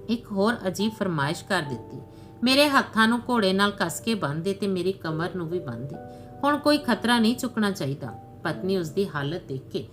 ਇੱਕ ਹੋਰ ਅਜੀਬ ਫਰਮਾਇਸ਼ ਕਰ ਦਿੱਤੀ, ਮੇਰੇ ਹੱਥਾਂ ਨੂੰ ਘੋੜੇ ਨਾਲ ਕੱਸ ਕੇ ਬੰਨ੍ਹ ਦੇ ਤੇ ਮੇਰੀ ਕਮਰ ਨੂੰ ਵੀ ਬੰਨ੍ਹ ਦੇ। ਹੁਣ ਕੋਈ ਖਤਰਾ ਨਹੀਂ ਚੁੱਕਣਾ ਚਾਹੀਦਾ। ਪਤਨੀ ਉਸ ਦੀ ਹਾਲਤ ਦੇਖ ਕੇ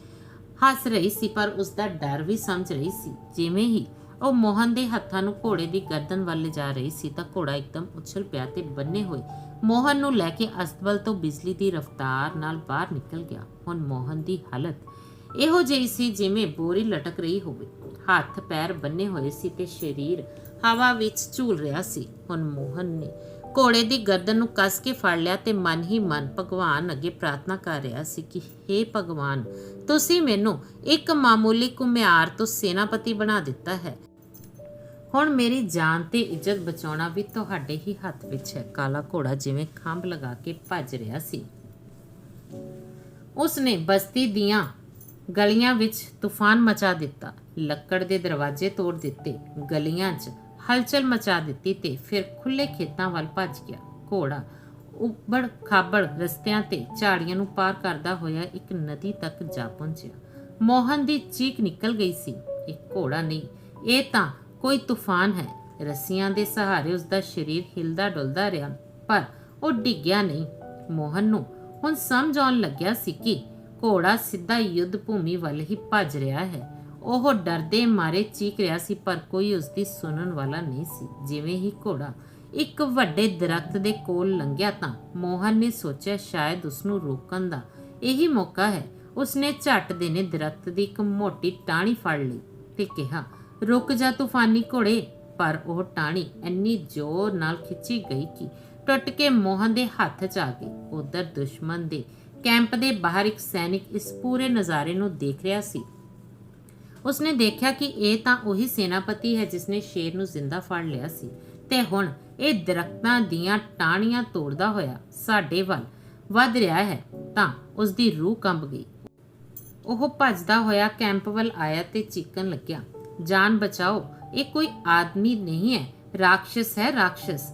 ਹੱਸ ਰਹੀ ਸੀ, ਪਰ ਉਸ ਦਾ ਡਰ ਵੀ ਸਮਝ ਰਹੀ ਸੀ। ਜਿਵੇਂ ਹੀ ਉਹ ਮੋਹਨ ਦੇ ਹੱਥਾਂ ਨੂੰ ਘੋੜੇ ਦੀ ਗਰਦਨ ਵੱਲ ਲਿਜਾ ਰਹੀ ਸੀ, ਤਾਂ ਘੋੜਾ ਇੱਕਦਮ ਉਛਲ ਪਿਆ ਤੇ ਬੰਨੇ ਹੋਏ ਮੋਹਨ ਨੂੰ ਲੈ ਕੇ ਅਸਤਬਲ ਤੋਂ ਬਿਜਲੀ ਦੀ ਰਫ਼ਤਾਰ ਨਾਲ ਬਾਹਰ ਨਿਕਲ ਗਿਆ। ਹੁਣ ਮੋਹਨ ਦੀ ਹਾਲਤ ਇਹੋ ਜਿਹੀ ਸੀ ਜਿਵੇਂ ਬੋਰੀ ਲਟਕ ਰਹੀ ਹੋਵੇ। ਹੱਥ ਪੈਰ ਬੰਨੇ ਹੋਏ ਸੀ ਤੇ ਸਰੀਰ ਹਵਾ ਵਿੱਚ ਝੂਲ ਰਿਹਾ ਸੀ। ਹੁਣ ਮੋਹਨ ਨੇ ਘੋੜੇ ਦੀ ਗਰਦਨ ਨੂੰ ਕੱਸ ਕੇ ਫੜ ਲਿਆ ਤੇ ਮਨ ਹੀ ਮਨ ਭਗਵਾਨ ਅੱਗੇ ਪ੍ਰਾਰਥਨਾ ਕਰ ਰਿਹਾ ਸੀ ਕਿ हे ਭਗਵਾਨ, ਤੁਸੀਂ ਮੈਨੂੰ ਇੱਕ ਮਾਮੂਲੀ ਕੁਮਿਆਰ ਤੋਂ ਸੈਨਾਪਤੀ ਬਣਾ ਦਿੱਤਾ ਹੈ। ਹੁਣ ਮੇਰੀ ਜਾਨ ਤੇ ਇੱਜ਼ਤ ਬਚਾਉਣਾ ਵੀ ਤੁਹਾਡੇ ਹੀ ਹੱਥ ਵਿੱਚ ਹੈ। ਕਾਲਾ ਘੋੜਾ ਜਿਵੇਂ ਖੰਭ ਲਗਾ ਕੇ ਭੱਜ ਰਿਹਾ ਸੀ। ਉਸਨੇ ਬਸਤੀ ਦੀਆਂ ਗਲੀਆਂ ਵਿੱਚ ਤੂਫਾਨ ਮਚਾ ਦਿੱਤਾ। ਲੱਕੜ ਦੇ ਦਰਵਾਜ਼ੇ ਤੋੜ ਦਿੱਤੇ। ਗਲੀਆਂ 'ਚ ਹਲਚਲ ਮਚਾ ਦਿੱਤੀ ਤੇ ਫਿਰ ਖੁੱਲੇ ਖੇਤਾਂ ਵੱਲ ਭੱਜ ਗਿਆ। ਘੋੜਾ ਉੱਬੜ ਖਾਬੜ ਰਸਤਿਆਂ ਤੇ ਝਾੜੀਆਂ ਨੂੰ ਪਾਰ ਕਰਦਾ ਹੋਇਆ ਇੱਕ ਨਦੀ ਤੱਕ ਜਾ ਪਹੁੰਚਿਆ। ਮੋਹਨ ਦੀ ਚੀਕ ਨਿਕਲ ਗਈ ਸੀ। ਇਹ ਘੋੜਾ ਨਹੀਂ, ਇਹ ਤਾਂ ਕੋਈ ਤੂਫਾਨ ਹੈ। ਰੱਸੀਆਂ ਦੇ ਸਹਾਰੇ ਉਸ ਦਾ ਸਰੀਰ ਹਿਲਦਾ ਡੁਲਦਾ ਰਿਹਾ, ਪਰ ਉਹ ਡਿੱਗਿਆ ਨਹੀਂ। ਮੋਹਨ ਨੂੰ ਹੁਣ ਸਮਝ ਆਉਣ ਲੱਗਿਆ ਸੀ ਕਿ ਘੋੜਾ ਸਿੱਧਾ ਯੁੱਧ ਭੂਮੀ ਵੱਲ ਹੀ ਭੱਜ ਰਿਹਾ ਹੈ। ਉਹ ਡਰਦੇ ਮਾਰੇ ਚੀਕ ਰਿਹਾ ਸੀ, ਪਰ ਕੋਈ ਉਸ ਦੀ ਸੁਣਨ ਵਾਲਾ ਨਹੀਂ ਸੀ। ਜਿਵੇਂ ਹੀ ਘੋੜਾ ਇੱਕ ਵੱਡੇ ਦਰਖਤ ਦੇ ਕੋਲ ਲੰਘਿਆ ਤਾਂ ਮੋਹਨ ਨੇ ਸੋਚਿਆ, ਸ਼ਾਇਦ ਉਸ ਨੂੰ ਰੋਕਣ ਦਾ ਇਹੀ ਮੌਕਾ ਹੈ। ਉਸਨੇ ਝੱਟ ਦੇ ਨੇ ਦਰਖਤ ਦੀ ਇੱਕ ਮੋਟੀ ਟਾਹਣੀ ਫੜ ਲਈ ਤੇ ਕਿਹਾ, ਰੁਕ ਜਾ ਤੂਫਾਨੀ ਘੋੜੇ। ਪਰ ਉਹ ਟਾਹਣੀ ਇੰਨੀ ਜ਼ੋਰ ਨਾਲ ਖਿੱਚੀ ਗਈ ਕਿ ਟੁੱਟ ਕੇ ਮੋਹਨ ਦੇ ਹੱਥ 'ਚ ਆ ਗਈ। ਉਧਰ ਦੁਸ਼ਮਣ ਦੇ ਕੈਂਪ ਦੇ ਬਾਹਰ ਇੱਕ ਸੈਨਿਕ ਇਸ ਪੂਰੇ ਨਜ਼ਾਰੇ ਨੂੰ ਦੇਖ ਰਿਹਾ ਸੀ। ਉਸਨੇ ਦੇਖਿਆ ਕਿ ਇਹ ਤਾਂ ਉਹੀ ਸੈਨਾਪਤੀ ਹੈ ਜਿਸਨੇ ਸ਼ੇਰ ਨੂੰ ਜ਼ਿੰਦਾ ਫੜ ਲਿਆ ਸੀ। ਤੇ ਹੁਣ ਇਹ ਦਰਖਤਾਂ ਦੀਆਂ ਟਾਹਣੀਆਂ ਤੋੜਦਾ ਹੋਇਆ ਸਾਡੇ ਵੱਲ ਵੱਧ ਰਿਹਾ ਹੈ ਤਾਂ ਉਸਦੀ ਰੂਹ ਕੰਬ ਗਈ। ਉਹ ਭੱਜਦਾ ਹੋਇਆ ਕੈਂਪ ਵੱਲ ਆਇਆ ਤੇ ਚੀਕਣ ਲੱਗਿਆ। ਜਾਨ ਬਚਾਓ, ਇਹ ਕੋਈ ਆਦਮੀ ਨਹੀਂ ਹੈ ਰਾਖਸ਼ ਹੈ ਰਾਖਸ਼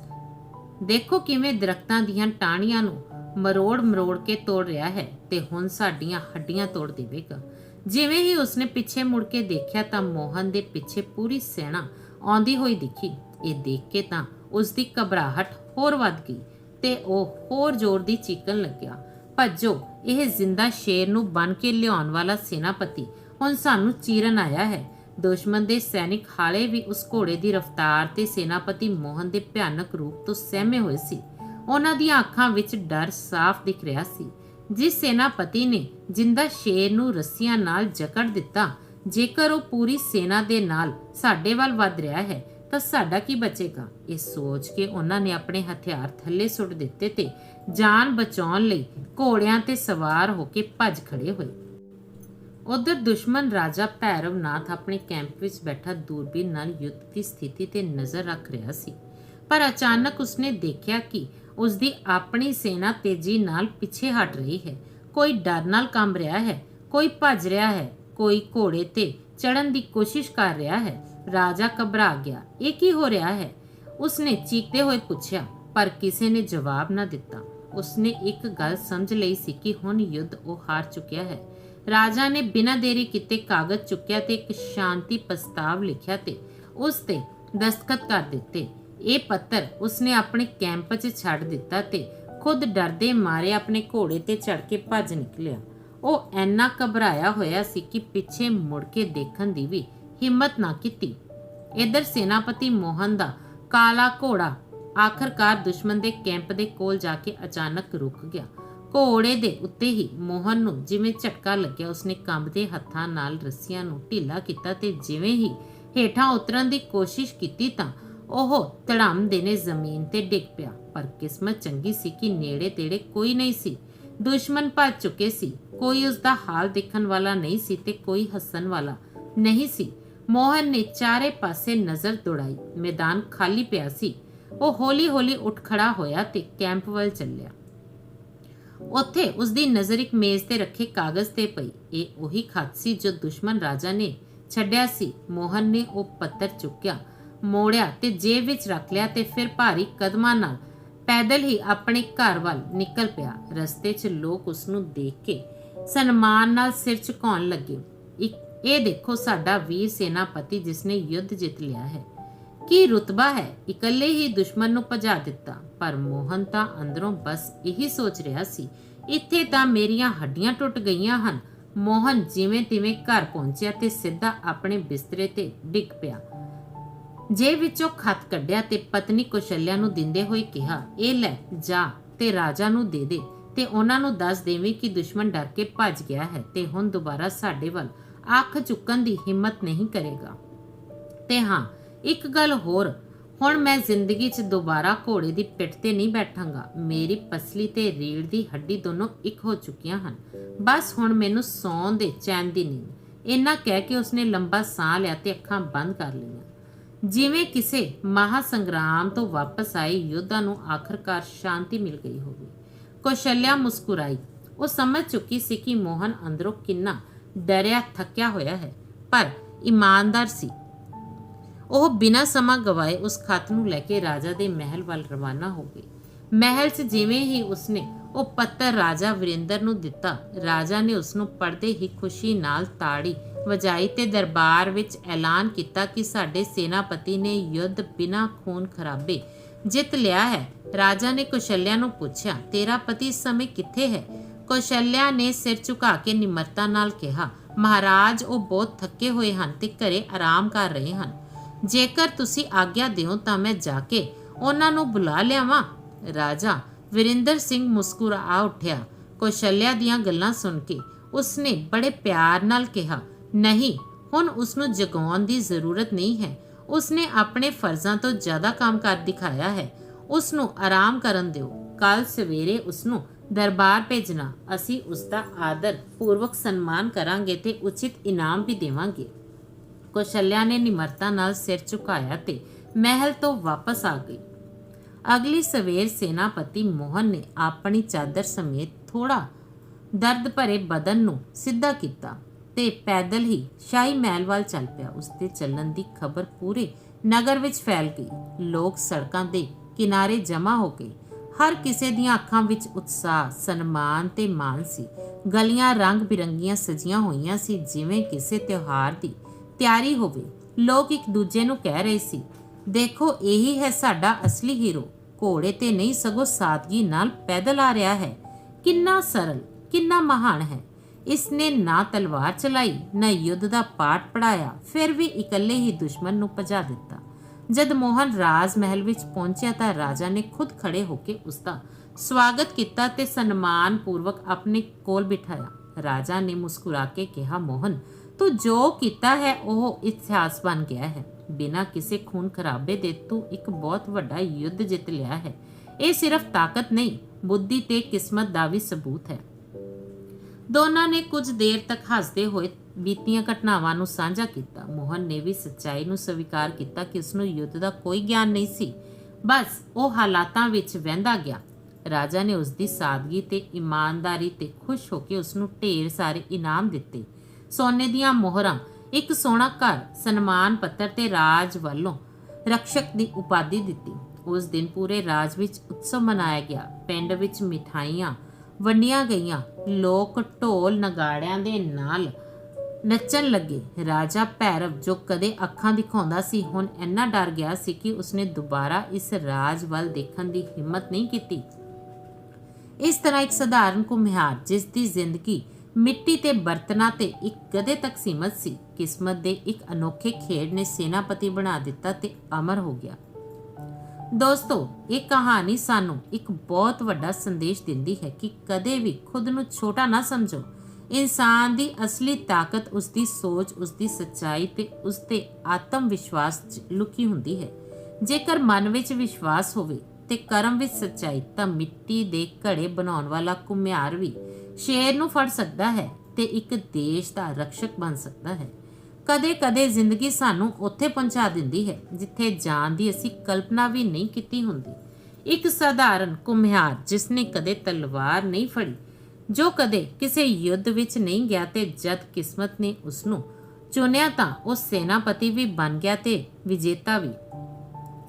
ਦੇਖੋ ਕਿਵੇਂ ਦਰਖਤਾਂ ਦੀਆਂ ਟਾਹਣੀਆਂ ਨੂੰ ਮਰੋੜ ਮਰੋੜ ਕੇ ਤੋੜ ਰਿਹਾ ਹੈ ਤੇ ਹੁਣ ਸਾਡੀਆਂ ਹੱਡੀਆਂ ਤੋੜ ਦੇਵੇਗਾ। ਜਿਵੇਂ ਹੀ ਉਸਨੇ ਪਿੱਛੇ ਮੁੜ ਕੇ ਦੇਖਿਆ ਤਾਂ ਮੋਹਨ ਦੇ ਪਿੱਛੇ ਪੂਰੀ ਸੈਨਾ ਆਉਂਦੀ ਹੋਈ ਦਿਖੀ। ਇਹ ਦੇਖ ਕੇ ਤਾਂ ਉਸ ਦੀ ਘਬਰਾਹਟ ਹੋਰ ਵੱਧ ਗਈ ਤੇ ਉਹ ਹੋਰ ਜ਼ੋਰ ਦੀ ਚੀਕਣ ਲੱਗਿਆ। ਭੱਜੋ, ਇਹ ਜ਼ਿੰਦਾ ਸ਼ੇਰ ਨੂੰ ਬਨ ਕੇ ਲਿਆਉਣ ਵਾਲਾ ਸੈਨਾਪਤੀ, ਹੁਣ ਸਾਨੂੰ ਚੀਰਨ ਆਇਆ ਹੈ। ਦੁਸ਼ਮਣ ਦੇ ਸੈਨਿਕ ਹਾਲੇ ਵੀ ਉਸ ਘੋੜੇ ਦੀ ਰਫ਼ਤਾਰ ਤੇ ਸੈਨਾਪਤੀ ਮੋਹਨ ਦੇ ਭਿਆਨਕ ਰੂਪ ਤੋਂ ਸਹਿਮੇ ਹੋਏ ਸੀ। ਉਹਨਾਂ ਦੀਆਂ ਅੱਖਾਂ ਵਿੱਚ ਡਰ ਸਾਫ਼ ਦਿਖ ਰਿਹਾ ਸੀ। ਜਿਸ ਸੈਨਾਪਤੀ ਨੇ ਜਿੰਦਾ ਸ਼ੇਰ ਨੂੰ ਰੱਸੀਆਂ ਨਾਲ ਜਕੜ ਦਿੱਤਾ, ਜੇਕਰ ਉਹ ਪੂਰੀ ਸੈਨਾ ਦੇ ਨਾਲ ਸਾਡੇ ਵੱਲ ਵੱਧ ਰਿਹਾ ਹੈ, ਤਾਂ ਸਾਡਾ ਕੀ ਬਚੇਗਾ? ਇਹ ਸੋਚ ਕੇ ਉਹਨਾਂ ਨੇ ਆਪਣੇ ਹਥਿਆਰ ਥੱਲੇ ਸੁੱਟ ਦਿੱਤੇ ਤੇ ਜਾਨ ਬਚਾਉਣ ਲਈ ਘੋੜਿਆਂ ਤੇ ਸਵਾਰ ਹੋ ਕੇ ਭੱਜ ਖੜੇ ਹੋਏ। ਉਧਰ ਦੁਸ਼ਮਣ ਰਾਜਾ ਭੈਰਵਨਾਥ ਆਪਣੇ ਕੈਂਪ ਵਿੱਚ ਬੈਠਾ ਦੂਰਬੀਨ ਨਾਲ ਯੁੱਧ ਦੀ ਸਥਿਤੀ ਤੇ ਨਜ਼ਰ ਰੱਖ ਰਿਹਾ ਸੀ, ਪਰ ਅਚਾਨਕ ਉਸਨੇ ਦੇਖਿਆ ਕਿ ਉਸ ਦੀ ਆਪਣੀ ਸੈਨਾ ਤੇਜ਼ੀ ਨਾਲ ਪਿੱਛੇ ਹਟ ਰਹੀ ਹੈ। ਕੋਈ ਡਰ ਨਾਲ ਕੰਬ ਰਿਹਾ ਹੈ, ਕੋਈ ਭੱਜ ਰਿਹਾ ਹੈ, ਕੋਈ ਘੋੜੇ ਤੇ ਚੜਨ ਦੀ ਕੋਸ਼ਿਸ਼ ਕਰ ਰਿਹਾ ਹੈ, ਰਾਜਾ ਘਬਰਾ ਗਿਆ। ਇਹ ਕੀ ਹੋ ਰਿਹਾ ਹੈ? ਉਸਨੇ ਚੀਕਦੇ ਹੋਏ ਪੁੱਛਿਆ, ਪਰ ਕਿਸੇ ਨੇ ਜਵਾਬ ਨਾ ਦਿੱਤਾ। ਉਸਨੇ ਇੱਕ ਗੱਲ ਸਮਝ ਲਈ ਸੀ ਕਿ ਹੁਣ ਯੁੱਧ ਉਹ ਹਾਰ ਚੁੱਕਿਆ ਹੈ। ਰਾਜਾ ਨੇ ਬਿਨਾਂ ਦੇਰੀ ਕੀਤੇ ਕਾਗਜ਼ ਚੁੱਕਿਆ ਤੇ ਇੱਕ ਸ਼ਾਂਤੀ ਪ੍ਰਸਤਾਵ ਲਿਖਿਆ ਤੇ ਉਸ ਤੇ ਦਸਤਖਤ ਕਰ ਦਿੱਤੇ। ਇਹ ਪੱਤਰ ਉਸਨੇ ਆਪਣੇ ਕੈਂਪ 'ਚ ਛੱਡ ਦਿੱਤਾ ਤੇ ਖੁਦ ਡਰਦੇ ਮਾਰੇ ਆਪਣੇ ਘੋੜੇ ਤੇ ਚੜ ਕੇ ਭੱਜ ਨਿਕਲਿਆ। ਉਹ ਐਨਾ ਘਬਰਾਇਆ ਹੋਇਆ ਸੀ ਕਿ ਪਿੱਛੇ ਮੁੜ ਕੇ ਦੇਖਣ ਦੀ ਵੀ ਹਿੰਮਤ ਨਾ ਕੀਤੀ। ਇਧਰ ਸੈਨਾਪਤੀ ਮੋਹਨ ਦਾ ਕਾਲਾ ਘੋੜਾ ਆਖਰਕਾਰ ਦੁਸ਼ਮਣ ਦੇ ਕੈਂਪ ਦੇ ਕੋਲ ਜਾ ਕੇ ਅਚਾਨਕ ਰੁਕ ਗਿਆ। ਘੋੜੇ ਦੇ ਉੱਤੇ ਹੀ ਮੋਹਨ ਨੂੰ ਜਿਵੇਂ ਝਟਕਾ ਲੱਗਿਆ, ਉਸਨੇ ਕੰਬਦੇ ਹੱਥਾਂ ਨਾਲ ਰੱਸੀਆਂ ਨੂੰ ਢਿੱਲਾ ਕੀਤਾ ਤੇ ਜਿਵੇਂ ਹੀ ਹੇਠਾਂ ਉਤਰਨ ਦੀ ਕੋਸ਼ਿਸ਼ ਕੀਤੀ ਤਾਂ ਉਹ ਧੜਮ ਦੇ ਜ਼ਮੀਨ ਤੇ ਡਿੱਗ ਪਿਆ, ਪਰ ਕਿਸਮਤ ਚੰਗੀ ਸੀ ਕਿ ਨੇੜੇ ਤੇੜੇ ਕੋਈ ਨਹੀਂ ਸੀ। ਦੁਸ਼ਮਣ ਭੱਜ ਚੁੱਕੇ ਸੀ। ਕੋਈ ਉਸ ਦਾ ਹਾਲ ਦੇਖਣ ਵਾਲਾ ਨਹੀਂ ਸੀ ਤੇ ਕੋਈ ਹੱਸਣ ਵਾਲਾ ਨਹੀਂ ਸੀ। ਮੋਹਨ ਨੇ ਚਾਰੇ ਪਾਸੇ ਨਜ਼ਰ ਦੌੜਾਈ। ਮੈਦਾਨ ਖਾਲੀ ਪਿਆ ਸੀ। ਉਹ ਹੌਲੀ-ਹੌਲੀ ਉੱਠ ਖੜਾ ਹੋਇਆ ਤੇ ਕੈਂਪ ਵੱਲ ਚੱਲਿਆ। ਉੱਥੇ ਉਸ ਦੀ ਨਜ਼ਰ ਇੱਕ ਮੇਜ਼ ਤੇ ਰੱਖੇ ਕਾਗਜ਼ ਤੇ ਪਈ। ਇਹ ਉਹੀ ਖਤ ਸੀ ਜੋ ਦੁਸ਼ਮਣ ਰਾਜਾ ਨੇ ਛੱਡਿਆ ਸੀ। ਮੋਹਨ ਨੇ ਉਹ ਪੱਤਰ ਚੁੱਕਿਆ। ਮੋੜਿਆ ਤੇ ਜੇਬ ਵਿੱਚ ਰੱਖ ਲਿਆ ਤੇ ਫਿਰ ਭਾਰੀ ਕਦਮਾਂ ਨਾਲ ਪੈਦਲ ਹੀ ਆਪਣੇ ਘਰ ਵੱਲ ਨਿਕਲ ਪਿਆ। ਰਸਤੇ 'ਚ ਲੋਕ ਉਸ ਨੂੰ ਦੇਖ ਕੇ ਸਨਮਾਨ ਨਾਲ ਸਿਰ ਝੁਕਾਉਣ ਲੱਗੇ। ਇਹ ਦੇਖੋ ਸਾਡਾ ਵੀਰ ਸੈਨਾਪਤੀ ਜਿਸ ਨੇ ਯੁੱਧ ਜਿੱਤ ਲਿਆ ਹੈ। ਕੀ ਰੁਤਬਾ ਹੈ? ਇਕੱਲੇ ਹੀ ਦੁਸ਼ਮਣ ਨੂੰ ਭਜਾ ਦਿੱਤਾ। ਪਰ ਮੋਹਨ ਤਾਂ ਅੰਦਰੋਂ ਬਸ ਇਹੀ ਸੋਚ ਰਿਹਾ ਸੀ, ਇੱਥੇ ਤਾਂ ਮੇਰੀਆਂ ਹੱਡੀਆਂ ਟੁੱਟ ਗਈਆਂ ਹਨ। ਮੋਹਨ ਜਿਵੇਂ ਤਿਵੇਂ ਘਰ ਪਹੁੰਚਿਆ ਤੇ ਸਿੱਧਾ ਆਪਣੇ ਬਿਸਤਰੇ ਤੇ ਡਿੱਗ ਪਿਆ। ਜੇ ਵਿੱਚੋਂ ਖੱਤ ਕੱਢਿਆ ਤੇ ਪਤਨੀ ਕੁਸ਼ਲਿਆ ਨੂੰ ਦਿੰਦੇ ਹੋਏ ਕਿਹਾ, ਇਹ ਲੈ, ਜਾ ਤੇ ਰਾਜਾ ਨੂੰ ਦੇ ਦੇ ਤੇ ਉਹਨਾਂ ਨੂੰ ਦੱਸ ਦੇਵੀਂ ਕਿ ਦੁਸ਼ਮਣ ਡਰ ਕੇ ਭੱਜ ਗਿਆ ਹੈ ਤੇ ਹੁਣ ਦੁਬਾਰਾ ਸਾਡੇ ਵੱਲ ਅੱਖ ਚੁੱਕਣ ਦੀ ਹਿੰਮਤ ਨਹੀਂ ਕਰੇਗਾ। ਤੇ ਹਾਂ, ਇੱਕ ਗੱਲ ਹੋਰ, ਹੁਣ ਮੈਂ ਜ਼ਿੰਦਗੀ 'ਚ ਦੁਬਾਰਾ ਘੋੜੇ ਦੀ ਪਿੱਠ ਤੇ ਨਹੀਂ ਬੈਠਾਂਗਾ। ਮੇਰੀ ਪਸਲੀ ਤੇ ਰੀੜ ਦੀ ਹੱਡੀ ਦੋਨੋਂ ਇੱਕ ਹੋ ਚੁੱਕੀਆਂ ਹਨ। ਬਸ ਹੁਣ ਮੈਨੂੰ ਸੌਣ ਦੇ ਚੈਨ ਦੀ ਨੀਂਦ। ਇੰਨਾ ਕਹਿ ਕੇ ਉਸਨੇ ਲੰਬਾ ਸਾਹ ਲਿਆ ਤੇ ਅੱਖਾਂ ਬੰਦ ਕਰ ਲਈਆਂ। ਜਿਵੇਂ ਕਿਸੇ ਮਹਾ ਸੰਗਰਾਮ ਤੋਂ ਵਾਪਸ ਆਏ ਯੋਧਾ ਨੂੰ ਆਖਰਕਾਰ ਸ਼ਾਂਤੀ ਮਿਲ ਗਈ ਹੋਵੇ। ਕੌਸ਼ਲਿਆ ਮੁਸਕੁਰਾਈ। ਉਹ ਸਮਝ ਚੁੱਕੀ ਸੀ ਕਿ ਮੋਹਨ ਅੰਦਰੋਂ ਕਿੰਨਾ ਡਰਿਆ, ਥੱਕਿਆ ਹੋਇਆ ਹੈ, ਪਰ ਇਮਾਨਦਾਰ ਸੀ। ਉਹ ਬਿਨਾਂ ਸਮਾਂ ਗਵਾਏ ਉਸ ਖਤ ਨੂੰ ਲੈ ਕੇ ਰਾਜਾ ਦੇ ਮਹਿਲ ਵੱਲ ਰਵਾਨਾ ਹੋ ਗਈ। ਮਹਿਲ 'ਚ ਜਿਵੇਂ ਹੀ ਉਸਨੇ ਉਹ ਪੱਤਰ ਰਾਜਾ ਵਿਰਿੰਦਰ ਨੂੰ ਦਿੱਤਾ, ਰਾਜਾ ਨੇ ਉਸ ਨੂੰ ਪੜ੍ਹਦੇ ਹੀ ਖੁਸ਼ੀ ਨਾਲ ਤਾੜੀ ਵਜਾਈ ਤੇ ਦਰਬਾਰ ਵਿੱਚ ਐਲਾਨ ਕੀਤਾ ਕਿ ਸਾਡੇ ਸੈਨਾਪਤੀ ਨੇ ਯੁੱਧ ਬਿਨਾਂ ਖੂਨ ਖਰਾਬੇ ਜਿੱਤ ਲਿਆ ਹੈ। ਰਾਜਾ ਨੇ ਕੁਸ਼ਲਿਆ ਨੂੰ ਪੁੱਛਿਆ, ਤੇਰਾ ਪਤੀ ਇਸ ਸਮੇਂ ਕਿੱਥੇ ਹੈ? ਕੌਸ਼ਲਿਆ ਨੇ ਸਿਰ ਝੁਕਾ ਕੇ ਨਿਮਰਤਾ ਨਾਲ ਕਿਹਾ, ਮਹਾਰਾਜ, ਉਹ ਬਹੁਤ ਥੱਕੇ ਹੋਏ ਹਨ ਤੇ ਘਰੇ ਆਰਾਮ ਕਰ ਰਹੇ ਹਨ। ਜੇਕਰ ਤੁਸੀਂ ਆਗਿਆ ਦਿਓ ਤਾਂ ਮੈਂ ਜਾ ਕੇ ਉਹਨਾਂ ਨੂੰ ਬੁਲਾ ਲਿਆਵਾਂ। ਰਾਜਾ ਵਿਰਿੰਦਰ ਸਿੰਘ ਮੁਸਕਰਾ ਉੱਠਿਆ। ਕੌਸ਼ਲਿਆ ਦੀਆਂ ਗੱਲਾਂ ਸੁਣ ਕੇ ਉਸਨੇ ਬੜੇ ਪਿਆਰ ਨਾਲ ਕਿਹਾ ਨਹੀਂ, ਹੁਣ ਉਸ ਨੂੰ ਜਗਾਉਣ ਦੀ ਜ਼ਰੂਰਤ ਨਹੀਂ ਹੈ। ਉਸਨੇ ਆਪਣੇ ਫਰਜ਼ਾਂ ਤੋਂ ਜ਼ਿਆਦਾ ਕੰਮ ਕਰ ਦਿਖਾਇਆ ਹੈ। ਉਸ ਨੂੰ ਆਰਾਮ ਕਰਨ ਦਿਓ। ਕੱਲ ਸਵੇਰੇ ਉਸ ਨੂੰ ਦਰਬਾਰ ਭੇਜਣਾ। ਅਸੀਂ ਉਸ ਦਾ ਆਦਰ, ਪੂਰਵਕ ਸਨਮਾਨ ਕਰਾਂਗੇ ਤੇ ਉਚਿਤ ਇਨਾਮ ਵੀ ਦੇਵਾਂਗੇ। ਕੌਸ਼ਲਿਆ ਨੇ ਨਿਮਰਤਾ ਨਾਲ ਸਿਰ ਝੁਕਾਇਆ ਤੇ ਮਹਿਲ ਤੋਂ ਵਾਪਸ ਆ ਗਈ। ਅਗਲੀ ਸਵੇਰ ਸੈਨਾਪਤੀ ਮੋਹਨ ਨੇ ਆਪਣੀ ਚਾਦਰ ਸਮੇਤ ਥੋੜਾ ਦਰਦ ਭਰੇ ਬਦਨ ਨੂੰ ਸਿੱਧਾ ਕੀਤਾ। ਤੇ ਪੈਦਲ ਹੀ ਸ਼ਾਹੀ ਮਹਿਲ ਵੱਲ ਚੱਲ ਪਿਆ। ਉਸ ਦੇ ਚੱਲਣ ਦੀ ਖਬਰ ਪੂਰੇ ਨਗਰ ਵਿੱਚ ਫੈਲ ਗਈ। ਲੋਕ ਸੜਕਾਂ ਦੇ ਕਿਨਾਰੇ ਜਮ੍ਹਾਂ ਹੋ ਗਏ। ਹਰ ਕਿਸੇ ਦੀਆਂ ਅੱਖਾਂ ਵਿੱਚ ਉਤਸ਼ਾਹ, ਸਨਮਾਨ ਤੇ ਮਾਣ ਸੀ। ਗਲੀਆਂ ਰੰਗ ਬਿਰੰਗੀਆਂ ਸਜੀਆਂ ਹੋਈਆਂ ਸੀ, ਜਿਵੇਂ ਕਿਸੇ ਤਿਉਹਾਰ ਦੀ ਤਿਆਰੀ ਹੋਵੇ। ਲੋਕ ਇੱਕ ਦੂਜੇ ਨੂੰ ਕਹਿ ਰਹੇ ਸੀ, ਦੇਖੋ, ਇਹੀ ਹੈ ਸਾਡਾ ਅਸਲੀ ਹੀਰੋ। ਘੋੜੇ ਤੇ ਨਹੀਂ ਸਗੋਂ ਸਾਦਗੀ ਨਾਲ ਪੈਦਲ ਆ ਰਿਹਾ ਹੈ। ਕਿੰਨਾ ਸਰਲ, ਕਿੰਨਾ ਮਹਾਨ ਹੈ। ਇਸ ਨੇ ਨਾ ਤਲਵਾਰ ਚਲਾਈ, ਨਾ ਯੁੱਧ ਦਾ ਪਾਠ ਪੜਾਇਆ ਫਿਰ ਵੀ ਇਕੱਲੇ ਹੀ ਦੁਸ਼ਮਣ ਨੂੰ ਭਜਾ ਦਿੱਤਾ। ਜਦ ਮੋਹਨ ਰਾਜ ਮਹਿਲ ਵਿੱਚ ਪਹੁੰਚਿਆ ਤਾਂ ਰਾਜਾ ਨੇ ਖੁਦ ਖੜੇ ਹੋ ਕੇ ਉਸ ਦਾ ਸਵਾਗਤ ਕੀਤਾ ਤੇ ਸਨਮਾਨ ਪੂਰਵਕ ਆਪਣੇ ਕੋਲ ਬਿਠਾਇਆ। ਰਾਜਾ ਨੇ ਮੁਸਕਰਾ ਕੇ ਕਿਹਾ, ਮੋਹਨ, ਤੂੰ ਜੋ ਕੀਤਾ ਹੈ, ਉਹ ਇਤਿਹਾਸ ਬਣ ਗਿਆ ਹੈ। ਬਿਨਾਂ ਕਿਸੇ ਖੂਨ ਖਰਾਬੇ ਦੇ ਤੂੰ ਇੱਕ ਬਹੁਤ ਵੱਡਾ ਯੁੱਧ ਜਿੱਤ ਲਿਆ ਹੈ। ਇਹ ਸਿਰਫ ਤਾਕਤ ਨਹੀਂ, ਬੁੱਧੀ ਤੇ ਕਿਸਮਤ ਦਾ ਵੀ ਸਬੂਤ ਹੈ। ਦੋਨਾਂ ਨੇ ਕੁਝ ਦੇਰ ਤੱਕ ਹੱਸਦੇ ਹੋਏ ਬੀਤੀਆਂ ਘਟਨਾਵਾਂ ਨੂੰ ਸਾਂਝਾ ਕੀਤਾ। ਮੋਹਨ ਨੇ ਵੀ ਸੱਚਾਈ ਨੂੰ ਸਵੀਕਾਰ ਕੀਤਾ ਕਿ ਉਸ ਨੂੰ ਯੁੱਧ ਦਾ ਕੋਈ ਗਿਆਨ ਨਹੀਂ ਸੀ। ਬਸ ਉਹ ਹਾਲਾਤਾਂ ਵਿੱਚ ਵਹਿੰਦਾ ਗਿਆ। ਰਾਜਾ ਨੇ ਉਸ ਦੀ ਸਾਦਗੀ ਤੇ ਇਮਾਨਦਾਰੀ ਤੇ ਖੁਸ਼ ਹੋ ਕੇ ਉਸ ਨੂੰ ਢੇਰ ਸਾਰੇ ਇਨਾਮ ਦਿੱਤੇ। ਸੋਨੇ ਦੀਆਂ ਮੋਹਰਾਂ, ਇੱਕ ਸੋਹਣਾ ਘਰ, ਸਨਮਾਨ ਪੱਤਰ ਤੇ ਰਾਜ ਵੱਲੋਂ ਰਕਸ਼ਕ ਦੀ ਉਪਾਧੀ ਦਿੱਤੀ। ਉਸ ਦਿਨ ਪੂਰੇ ਰਾਜ ਵਿੱਚ ਉਤਸਵ ਮਨਾਇਆ ਗਿਆ। ਪਿੰਡ ਵਿੱਚ ਮਿਠਾਈਆਂ ਵੰਡੀਆਂ ਗਈਆਂ। ਲੋਕ ਢੋਲ ਨਗਾੜਿਆਂ ਦੇ ਨਾਲ ਨੱਚਣ ਲੱਗੇ। ਰਾਜਾ ਭੈਰਵ, ਜੋ ਕਦੇ ਅੱਖਾਂ ਦਿਖਾਉਂਦਾ ਸੀ, ਹੁਣ ਇੰਨਾ ਡਰ ਗਿਆ ਸੀ ਕਿ ਉਸਨੇ ਦੁਬਾਰਾ ਇਸ ਰਾਜ ਵੱਲ ਦੇਖਣ ਦੀ ਹਿੰਮਤ ਨਹੀਂ ਕੀਤੀ। ਇਸ ਤਰ੍ਹਾਂ ਇੱਕ ਸਧਾਰਨ ਕੁਮਿਹਾਰ ਜਿਸ ਦੀ ਜ਼ਿੰਦਗੀ ਮਿੱਟੀ ਤੇ ਬਰਤਨਾਂ ਤੇ ਇੱਕ ਗਧੇ ਤੱਕ ਸੀਮਤ ਸੀ, ਕਿਸਮਤ ਦੇ ਇੱਕ ਅਨੋਖੇ ਖੇਡ ਨੇ ਸੈਨਾਪਤੀ ਬਣਾ ਦਿੱਤਾ ਤੇ ਅਮਰ ਹੋ ਗਿਆ। ਦੋਸਤੋ, ਇਹ ਕਹਾਣੀ ਸਾਨੂੰ ਇੱਕ ਬਹੁਤ ਵੱਡਾ ਸੰਦੇਸ਼ ਦਿੰਦੀ ਹੈ ਕਿ ਕਦੇ ਵੀ ਖੁਦ ਨੂੰ ਛੋਟਾ ਨਾ ਸਮਝੋ। ਇਨਸਾਨ ਦੀ ਅਸਲੀ ਤਾਕਤ ਉਸ ਦੀ ਸੋਚ ਉਸ ਦੀ ਸੱਚਾਈ ਤੇ ਉਸ ਦੇ ਆਤਮ ਵਿਸ਼ਵਾਸ 'ਚ ਲੁਕੀ ਹੁੰਦੀ ਹੈ। ਜੇਕਰ ਮਨ ਵਿੱਚ ਵਿਸ਼ਵਾਸ ਹੋਵੇ ਤੇ ਕਰਮ ਵਿੱਚ ਸੱਚਾਈ, ਤਾਂ ਮਿੱਟੀ ਦੇ ਘੜੇ ਬਣਾਉਣ ਵਾਲਾ ਕੁਮਿਆਰ ਵੀ ਸ਼ੇਰ ਨੂੰ ਫੜ ਸਕਦਾ ਹੈ ਤੇ ਇੱਕ ਦੇਸ਼ ਦਾ ਰਕਸ਼ਕ ਬਣ ਸਕਦਾ ਹੈ। ਕਦੇ-ਕਦੇ ਜ਼ਿੰਦਗੀ ਸਾਨੂੰ ਉੱਥੇ ਪਹੁੰਚਾ ਦਿੰਦੀ ਹੈ, ਜਿੱਥੇ ਜਾਣ ਦੀ ਅਸੀਂ ਕਲਪਨਾ ਵੀ ਨਹੀਂ ਕੀਤੀ ਹੁੰਦੀ। ਇੱਕ ਸਧਾਰਨ ਕੁਮਿਹਾਰ ਜਿਸ ਨੇ ਕਦੇ ਤਲਵਾਰ ਨਹੀਂ ਫੜੀ, ਜੋ ਕਦੇ ਕਿਸੇ ਯੁੱਧ ਵਿੱਚ ਨਹੀਂ ਗਿਆ ਤੇ ਜਦ ਕਿਸਮਤ ਨੇ ਉਸ ਨੂੰ ਚੁਣਿਆ ਤਾਂ ਉਹ ਸੈਨਾਪਤੀ ਵੀ ਬਣ ਗਿਆ ਤੇ ਵਿਜੇਤਾ ਵੀ।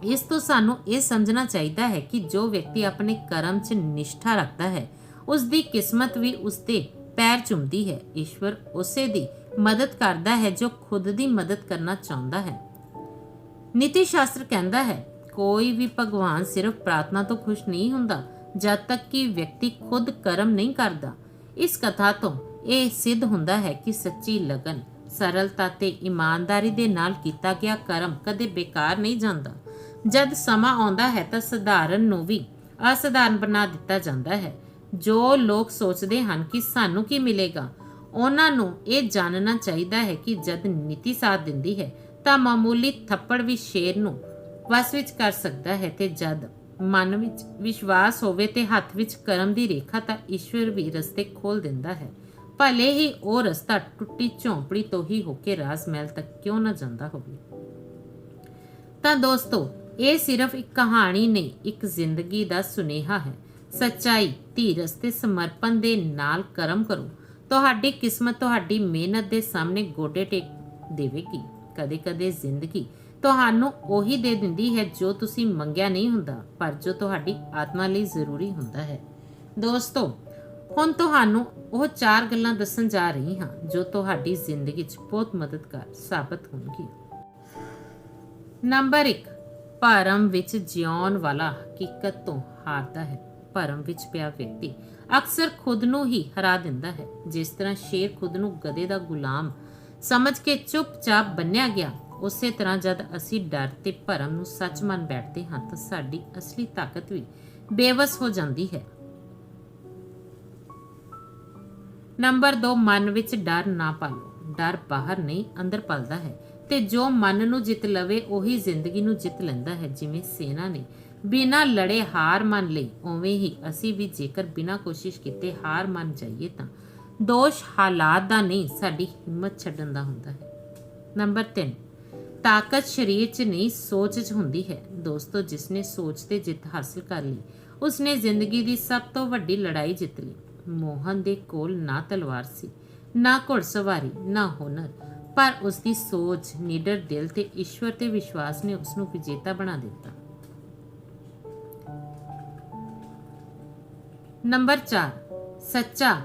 ਇਸ ਤੋਂ ਸਾਨੂੰ ਇਹ ਸਮਝਣਾ ਚਾਹੀਦਾ ਹੈ ਕਿ ਜੋ ਵਿਅਕਤੀ ਆਪਣੇ ਕਰਮ 'ਚ ਨਿਸ਼ਠਾ ਰੱਖਦਾ ਹੈ ਉਸ ਦੀ ਕਿਸਮਤ ਵੀ ਉਸ ਦੇ ਪੈਰ ਚੁੰਮਦੀ ਹੈ। ਈਸ਼ਵਰ ਉਸੇ ਦੀ ਮਦਦ ਕਰਦਾ ਹੈ ਜੋ ਖੁਦ ਦੀ ਮਦਦ ਕਰਨਾ ਚਾਹੁੰਦਾ ਹੈ। ਨੀਤੀ ਸ਼ਾਸਤਰ ਕਹਿੰਦਾ ਹੈ, ਕੋਈ ਵੀ ਭਗਵਾਨ ਸਿਰਫ ਪ੍ਰਾਰਥਨਾ ਤੋਂ ਖੁਸ਼ ਨਹੀਂ ਹੁੰਦਾ, ਜਦ ਤੱਕ ਕਿ ਵਿਅਕਤੀ ਖੁਦ ਕਰਮ ਨਹੀਂ ਕਰਦਾ। ਇਸ ਕਥਾ ਤੋਂ ਇਹ ਸਿੱਧ ਹੁੰਦਾ ਹੈ ਕਿ ਸੱਚੀ ਲਗਨ, ਸਰਲਤਾ ਤੇ ਇਮਾਨਦਾਰੀ ਦੇ ਨਾਲ ਕੀਤਾ ਗਿਆ ਕਰਮ ਕਦੇ ਬੇਕਾਰ ਨਹੀਂ ਜਾਂਦਾ। ਜਦ ਸਮਾਂ ਆਉਂਦਾ ਹੈ ਤਾਂ ਸਧਾਰਨ ਨੂੰ ਵੀ ਅਸਧਾਰਨ ਬਣਾ ਦਿੱਤਾ ਜਾਂਦਾ ਹੈ। ਜੋ ਲੋਕ ਸੋਚਦੇ ਹਨ ਕਿ ਸਾਨੂੰ ਕੀ ਮਿਲੇਗਾ, ਉਹਨਾਂ ਨੂੰ ਇਹ ਜਾਣਨਾ ਚਾਹੀਦਾ ਹੈ ਕਿ ਜਦ ਨੀਤੀ ਸਾਥ ਦਿੰਦੀ ਹੈ, ਤਾਂ ਮਾਮੂਲੀ ਥੱਪੜ ਵੀ ਸ਼ੇਰ ਨੂੰ ਵਸ ਵਿੱਚ ਕਰ ਸਕਦਾ ਹੈ ਤੇ ਜਦ ਮਨ ਵਿੱਚ ਵਿਸ਼ਵਾਸ ਹੋਵੇ ਤੇ ਹੱਥ ਵਿੱਚ ਕਰਮ ਦੀ ਰੇਖਾ ਤਾਂ ਈਸ਼ਵਰ ਵੀ ਰਸਤੇ ਖੋਲ ਦਿੰਦਾ ਹੈ। ਭਲੇ ਹੀ ਉਹ ਰਸਤਾ ਟੁੱਟੀ ਝੌਂਪੜੀ ਤੋਂ ਹੀ ਹੋ ਕੇ ਰਾਜ ਮਹਿਲ ਤੱਕ ਕਿਉਂ ਨਾ ਜਾਂਦਾ ਹੋਵੇ। ਤਾਂ ਦੋਸਤੋ, ਇਹ ਸਿਰਫ ਇੱਕ ਕਹਾਣੀ ਨਹੀਂ, ਇੱਕ ਜ਼ਿੰਦਗੀ ਦਾ ਸੁਨੇਹਾ ਹੈ। ਸੱਚਾਈ, ਧੀਰਜ ਤੇ ਸਮਰਪਣ ਦੇ ਨਾਲ ਕਰਮ ਕਰੋ। ਤੁਹਾਡੀ ਕਿਸਮਤ, ਤੁਹਾਡੀ ਮਿਹਨਤ ਦੇ ਸਾਹਮਣੇ ਗੋਡੇ ਟੇਕ ਦੇਵੇਗੀ, ਕਦੇ-ਕਦੇ ਜ਼ਿੰਦਗੀ ਤੁਹਾਨੂੰ ਉਹੀ ਦੇ ਦਿੰਦੀ ਹੈ ਜੋ ਤੁਸੀਂ ਮੰਗਿਆ ਨਹੀਂ ਹੁੰਦਾ, ਪਰ ਜੋ ਤੁਹਾਡੀ ਆਤਮਾ ਲਈ ਜ਼ਰੂਰੀ ਹੁੰਦਾ ਹੈ। ਦੋਸਤੋ, ਹੁਣ ਤੁਹਾਨੂੰ ਉਹ ਚਾਰ ਗੱਲਾਂ ਦੱਸਣ ਜਾ ਰਹੀ ਹਾਂ, ਜੋ ਤੁਹਾਡੀ ਜ਼ਿੰਦਗੀ 'ਚ ਬਹੁਤ ਮਦਦਗਾਰ ਸਾਬਤ ਹੋਣਗੀਆਂ। ਨੰਬਰ 1 ਭਰਮ ਵਿੱਚ ਜਿਉਣ ਵਾਲਾ ਹਕੀਕਤ ਤੋਂ ਹਾਰਦਾ ਹੈ। ਭਰਮ ਵਿੱਚ ਪਿਆ ਵਿਅਕਤੀ ਅਕਸਰ ਖੁਦ ਨੂੰ ਹੀ ਹਰਾ ਦਿੰਦਾ ਹੈ। ਜਿਸ ਤਰ੍ਹਾਂ ਸ਼ੇਰ ਖੁਦ ਨੂੰ ਗਧੇ ਦਾ ਗੁਲਾਮ ਸਮਝ ਕੇ ਚੁੱਪਚਾਪ ਬੰਨਿਆ ਗਿਆ, ਉਸੇ ਤਰ੍ਹਾਂ ਜਦ ਅਸੀਂ ਡਰ ਤੇ ਭਰਮ ਨੂੰ ਸੱਚ ਮੰਨ ਬੈਠਦੇ ਹਾਂ ਤਾਂ ਸਾਡੀ ਅਸਲੀ ਤਾਕਤ ਵੀ ਬੇਵਸ ਹੋ ਜਾਂਦੀ ਹੈ। ਨੰਬਰ 2 ਮਨ ਵਿੱਚ ਡਰ ਨਾ ਪਾਲੋ। ਡਰ ਬਾਹਰ ਨਹੀਂ, ਅੰਦਰ ਪਲਦਾ ਹੈ ਤੇ ਜੋ ਮਨ ਨੂੰ ਜਿੱਤ ਲਵੇ, ਉਹੀ ਜ਼ਿੰਦਗੀ ਨੂੰ ਜਿੱਤ ਲੈਂਦਾ ਹੈ, ਜਿਵੇਂ ਸੈਨਾ ਨੇ ਬਿਨਾਂ ਲੜੇ ਹਾਰ ਮੰਨ ਲਈ, ਉਵੇਂ ਹੀ ਅਸੀਂ ਵੀ ਜੇਕਰ ਬਿਨਾਂ ਕੋਸ਼ਿਸ਼ ਕੀਤੇ ਹਾਰ ਮੰਨ ਜਾਈਏ ਤਾਂ ਦੋਸ਼ ਹਾਲਾਤ ਦਾ ਨਹੀਂ, ਸਾਡੀ ਹਿੰਮਤ ਛੱਡਣ ਦਾ ਹੁੰਦਾ ਹੈ। ਨੰਬਰ 3 ਤਾਕਤ ਸਰੀਰ 'ਚ ਨਹੀਂ, ਸੋਚ 'ਚ ਹੁੰਦੀ ਹੈ। ਦੋਸਤੋ, ਜਿਸਨੇ ਸੋਚ ਤੇ ਜਿੱਤ ਹਾਸਲ ਕਰ ਲਈ, ਉਸਨੇ ਜ਼ਿੰਦਗੀ ਦੀ ਸਭ ਤੋਂ ਵੱਡੀ ਲੜਾਈ ਜਿੱਤ ਲਈ। ਮੋਹਨ ਦੇ ਕੋਲ ਨਾ ਤਲਵਾਰ ਸੀ, ਨਾ ਘੁੜਸਵਾਰੀ, ਨਾ ਹੁਨਰ, ਪਰ ਉਸ ਦੀ ਸੋਚ, ਨਿਡਰ ਦਿਲ ਤੇ ਈਸ਼ਵਰ ਤੇ ਵਿਸ਼ਵਾਸ ਨੇ ਉਸ ਨੂੰ ਵਿਜੇਤਾ ਬਣਾ ਦਿੱਤਾ। ਨੰਬਰ 4 ਸੱਚਾ,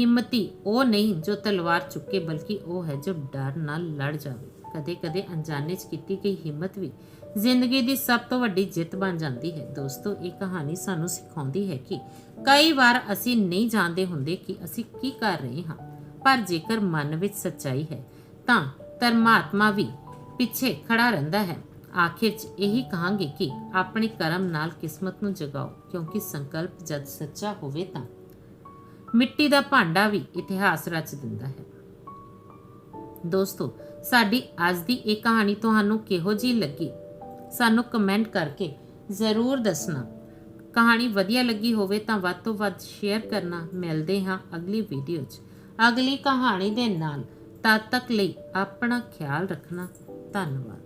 ਹਿੰਮਤੀ, ਉਹ ਨਹੀਂ ਜੋ ਤਲਵਾਰ ਚੁੱਕੇ, ਬਲਕਿ ਉਹ ਹੈ ਜੋ ਡਰ ਨਾਲ ਲੜ ਜਾਵੇ। ਕਦੇ-ਕਦੇ ਅਣਜਾਣੇ 'ਚ ਕੀਤੀ ਗਈ ਹਿੰਮਤ ਵੀ ਜ਼ਿੰਦਗੀ ਦੀ ਸਭ ਤੋਂ ਵੱਡੀ ਜਿੱਤ ਬਣ ਜਾਂਦੀ ਹੈ। ਦੋਸਤੋ, ਇਹ ਕਹਾਣੀ ਸਾਨੂੰ ਸਿਖਾਉਂਦੀ ਹੈ ਕਿ ਕਈ ਵਾਰ ਅਸੀਂ ਨਹੀਂ ਜਾਣਦੇ ਹੁੰਦੇ ਕਿ ਅਸੀਂ ਕੀ ਕਰ ਰਹੇ ਹਾਂ। ਪਰ ਜੇਕਰ ਮਨ ਵਿੱਚ ਸੱਚਾਈ ਹੈ, ਤਾਂ ਧਰਮਾਤਮਾ ਵੀ ਪਿੱਛੇ ਖੜਾ ਰਹਿੰਦਾ ਹੈ। ਆਖਿਰ 'ਚ ਇਹੀ ਕਹਾਂਗੇ ਕਿ ਆਪਣੇ ਕਰਮ ਨਾਲ ਕਿਸਮਤ ਨੂੰ ਜਗਾਓ, ਕਿਉਂਕਿ ਸੰਕਲਪ ਜਦ ਸੱਚਾ ਹੋਵੇ ਤਾਂ। ਮਿੱਟੀ ਦਾ ਭਾਂਡਾ ਵੀ ਇਤਿਹਾਸ ਰਚ ਦਿੰਦਾ ਹੈ। ਦੋਸਤੋ, ਸਾਡੀ ਅੱਜ ਦੀ ਇਹ ਕਹਾਣੀ ਤੁਹਾਨੂੰ ਕਿਹੋ ਜੀ ਲੱਗੀ? ਸਾਨੂੰ ਕਮੈਂਟ ਕਰਕੇ ਜ਼ਰੂਰ ਦੱਸਣਾ। ਕਹਾਣੀ ਵਧੀਆ ਲੱਗੀ ਹੋਵੇ ਤਾਂ ਵੱਧ ਤੋਂ ਵੱਧ ਸ਼ੇਅਰ ਕਰਨਾ। ਮਿਲਦੇ ਹਾਂ ਅਗਲੀ ਵੀਡੀਓ 'ਚ। ਅਗਲੀ ਕਹਾਣੀ ਦੇ ਨਾਲ ਤਦ ਤੱਕ ਲਈ ਆਪਣਾ ਖਿਆਲ ਰੱਖਣਾ। ਧੰਨਵਾਦ।